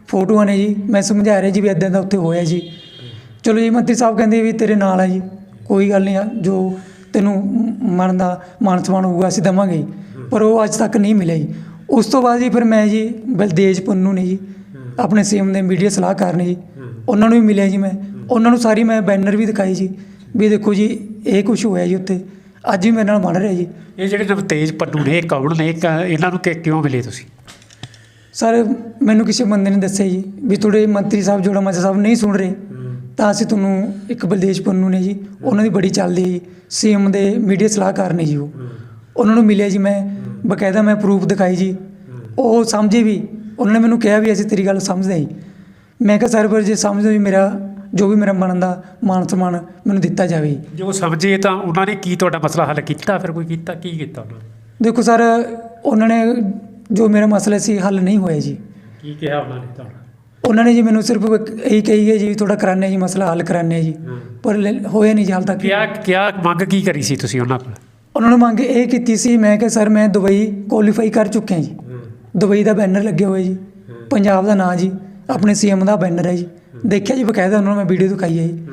ਫੋਟੋਆਂ ਨੇ ਜੀ ਮੈਂ ਸਮਝਾ ਰਿਹਾ ਜੀ ਵੀ ਇਦਾਂ ਦਾ ਉੱਥੇ ਹੋਇਆ ਜੀ। ਚਲੋ ਜੀ ਮੰਤਰੀ ਸਾਹਿਬ ਕਹਿੰਦੇ ਵੀ ਤੇਰੇ ਨਾਲ ਆ ਜੀ। ਕੋਈ ਗੱਲ ਨਹੀਂ ਆ ਜੋ ਤੈਨੂੰ ਮ- ਮਨ ਦਾ ਮਾਨ ਸਨਮਾਨ ਹੋਊਗਾ ਅਸੀਂ ਦੇਵਾਂਗੇ ਜੀ। ਪਰ ਉਹ ਅੱਜ ਤੱਕ ਨਹੀਂ ਮਿਲਿਆ ਜੀ। ਉਸ ਤੋਂ ਬਾਅਦ ਜੀ ਫਿਰ ਮੈਂ ਜੀ ਬਲਦੇਜ ਪੰਨੂ ਨੇ ਜੀ ਆਪਣੇ ਸੀਐਮ ਦੇ ਮੀਡੀਆ ਸਲਾਹਕਾਰ ਨੇ ਜੀ। ਉਹਨਾਂ ਨੂੰ ਵੀ ਮਿਲਿਆ ਜੀ ਮੈਂ। ਉਹਨਾਂ ਨੂੰ ਸਾਰੀ ਮੈਂ ਬੈਨਰ ਵੀ ਦਿਖਾਈ ਜੀ। ਵੀ ਦੇਖੋ ਜੀ ਇਹ ਕੁਝ ਹੋਇਆ ਜੀ ਉੱਥੇ। ਅੱਜ ਵੀ ਮੇਰੇ ਨਾਲ ਬਣ ਰਿਹਾ ਜੀ। ਇਹ ਜਿਹੜੇ ਨਵਤੇਜ ਪੰਨੂ ਨੇ ਇਹ ਕੌਣ ਨੇ ਇਹਨਾਂ ਨੂੰ ਕਿ- ਕਿਉਂ ਮਿਲੇ ਤੁਸੀਂ? ਸਰ ਮੈਨੂੰ ਕਿਸੇ ਬੰਦੇ ਨੇ ਦੱਸਿਆ ਜੀ ਵੀ ਤੁਹਾਡੇ ਮੰਤਰੀ ਸਾਹਿਬ ਜੋੜਾ ਮਾਜਾ ਸਾਹਿਬ ਨਹੀਂ ਸੁਣ ਰਹੇ। ਤਾਂ ਅਸੀਂ ਤੁਹਾਨੂੰ ਇੱਕ ਬਲਦੇਜ ਪੰਨੂ ਨੇ ਜੀ ਉਹਨਾਂ ਦੀ ਬੜੀ ਚੱਲਦੀ ਹੈ ਜੀ। ਸੀਐਮ ਦੇ ਮੀਡੀਆ ਸਲਾਹਕਾਰ ਨੇ ਜੀ ਉਹ। ਉਹਨਾਂ ਨੂੰ ਮਿਲਿਆ ਜੀ ਮੈਂ। ਬਕਾਇਦਾ ਮੈਂ ਪ੍ਰੂਫ ਦਿਖਾਈ ਜੀ। ਉਹ ਸਮਝੇ ਵੀ ਉਹਨਾਂ ਨੇ ਮੈਨੂੰ ਕਿਹਾ ਵੀ ਅਸੀਂ ਤੇਰੀ ਗੱਲ ਸਮਝਦੇ ਹਾਂ ਜੀ। ਮੈਂ ਕਿਹਾ ਸਰ ਪਰ ਜੇ ਸਮਝਦੇ ਵੀ ਮੇਰਾ ਜੋ ਵੀ ਮੇਰਾ ਮਨ ਦਾ ਮਾਨ ਸਨਮਾਨ ਮੈਨੂੰ ਦਿੱਤਾ ਜਾਵੇ। ਜੀ ਸਮਝੇ ਤਾਂ ਉਹਨਾਂ ਨੇ ਕੀ ਤੁਹਾਡਾ ਮਸਲਾ ਹੱਲ ਕੀਤਾ ਫਿਰ ਕੋਈ ਕੀਤਾ ਕੀ ਕੀਤਾ ਉਹਨਾਂ ਨੇ? ਦੇਖੋ ਸਰ ਉਹਨਾਂ ਨੇ ਜੋ ਮੇਰਾ ਮਸਲਾ ਸੀ ਹੱਲ ਨਹੀਂ ਹੋਇਆ ਜੀ। ਕੀ ਕਿਹਾ ਉਹਨਾਂ ਨੇ ਤੁਹਾਨੂੰ ਉਹਨਾਂ ਨੇ ਜੀ ਮੈਨੂੰ ਸਿਰਫ ਇਹੀ ਕਹੀ ਹੈ ਜੀ ਥੋੜਾ ਕਰਾਨੇ ਜੀ ਮਸਲਾ ਹੱਲ ਕਰਾਨੇ ਜੀ। ਪਰ ਹੋਇਆ ਨਹੀਂ ਹਾਲ ਤੱਕ। ਕਿਆ ਕਿਆ ਮੰਗ ਕੀ ਕਰੀ ਸੀ ਤੁਸੀਂ ਉਹਨਾਂ ਕੋਲ? ਉਹਨਾਂ ਨੇ ਮੰਗ ਇਹ ਕੀਤੀ ਸੀ ਮੈਂ ਕਿ ਸਰ ਮੈਂ ਦੁਬਈ ਕੁਆਲੀਫਾਈ ਕਰ ਚੁੱਕਿਆ ਜੀ। ਦੁਬਈ ਦਾ ਬੈਨਰ ਲੱਗਿਆ ਹੋਇਆ ਜੀ। ਪੰਜਾਬ ਦਾ ਨਾਂ ਜੀ। ਆਪਣੇ ਸੀਐਮ ਦਾ ਬੈਨਰ ਹੈ ਜੀ। ਦੇਖਿਆ ਜੀ ਬਕਾਇਦਾ ਉਹਨਾਂ ਨੂੰ ਮੈਂ ਵੀਡੀਓ ਦਿਖਾਈ ਹੈ ਜੀ।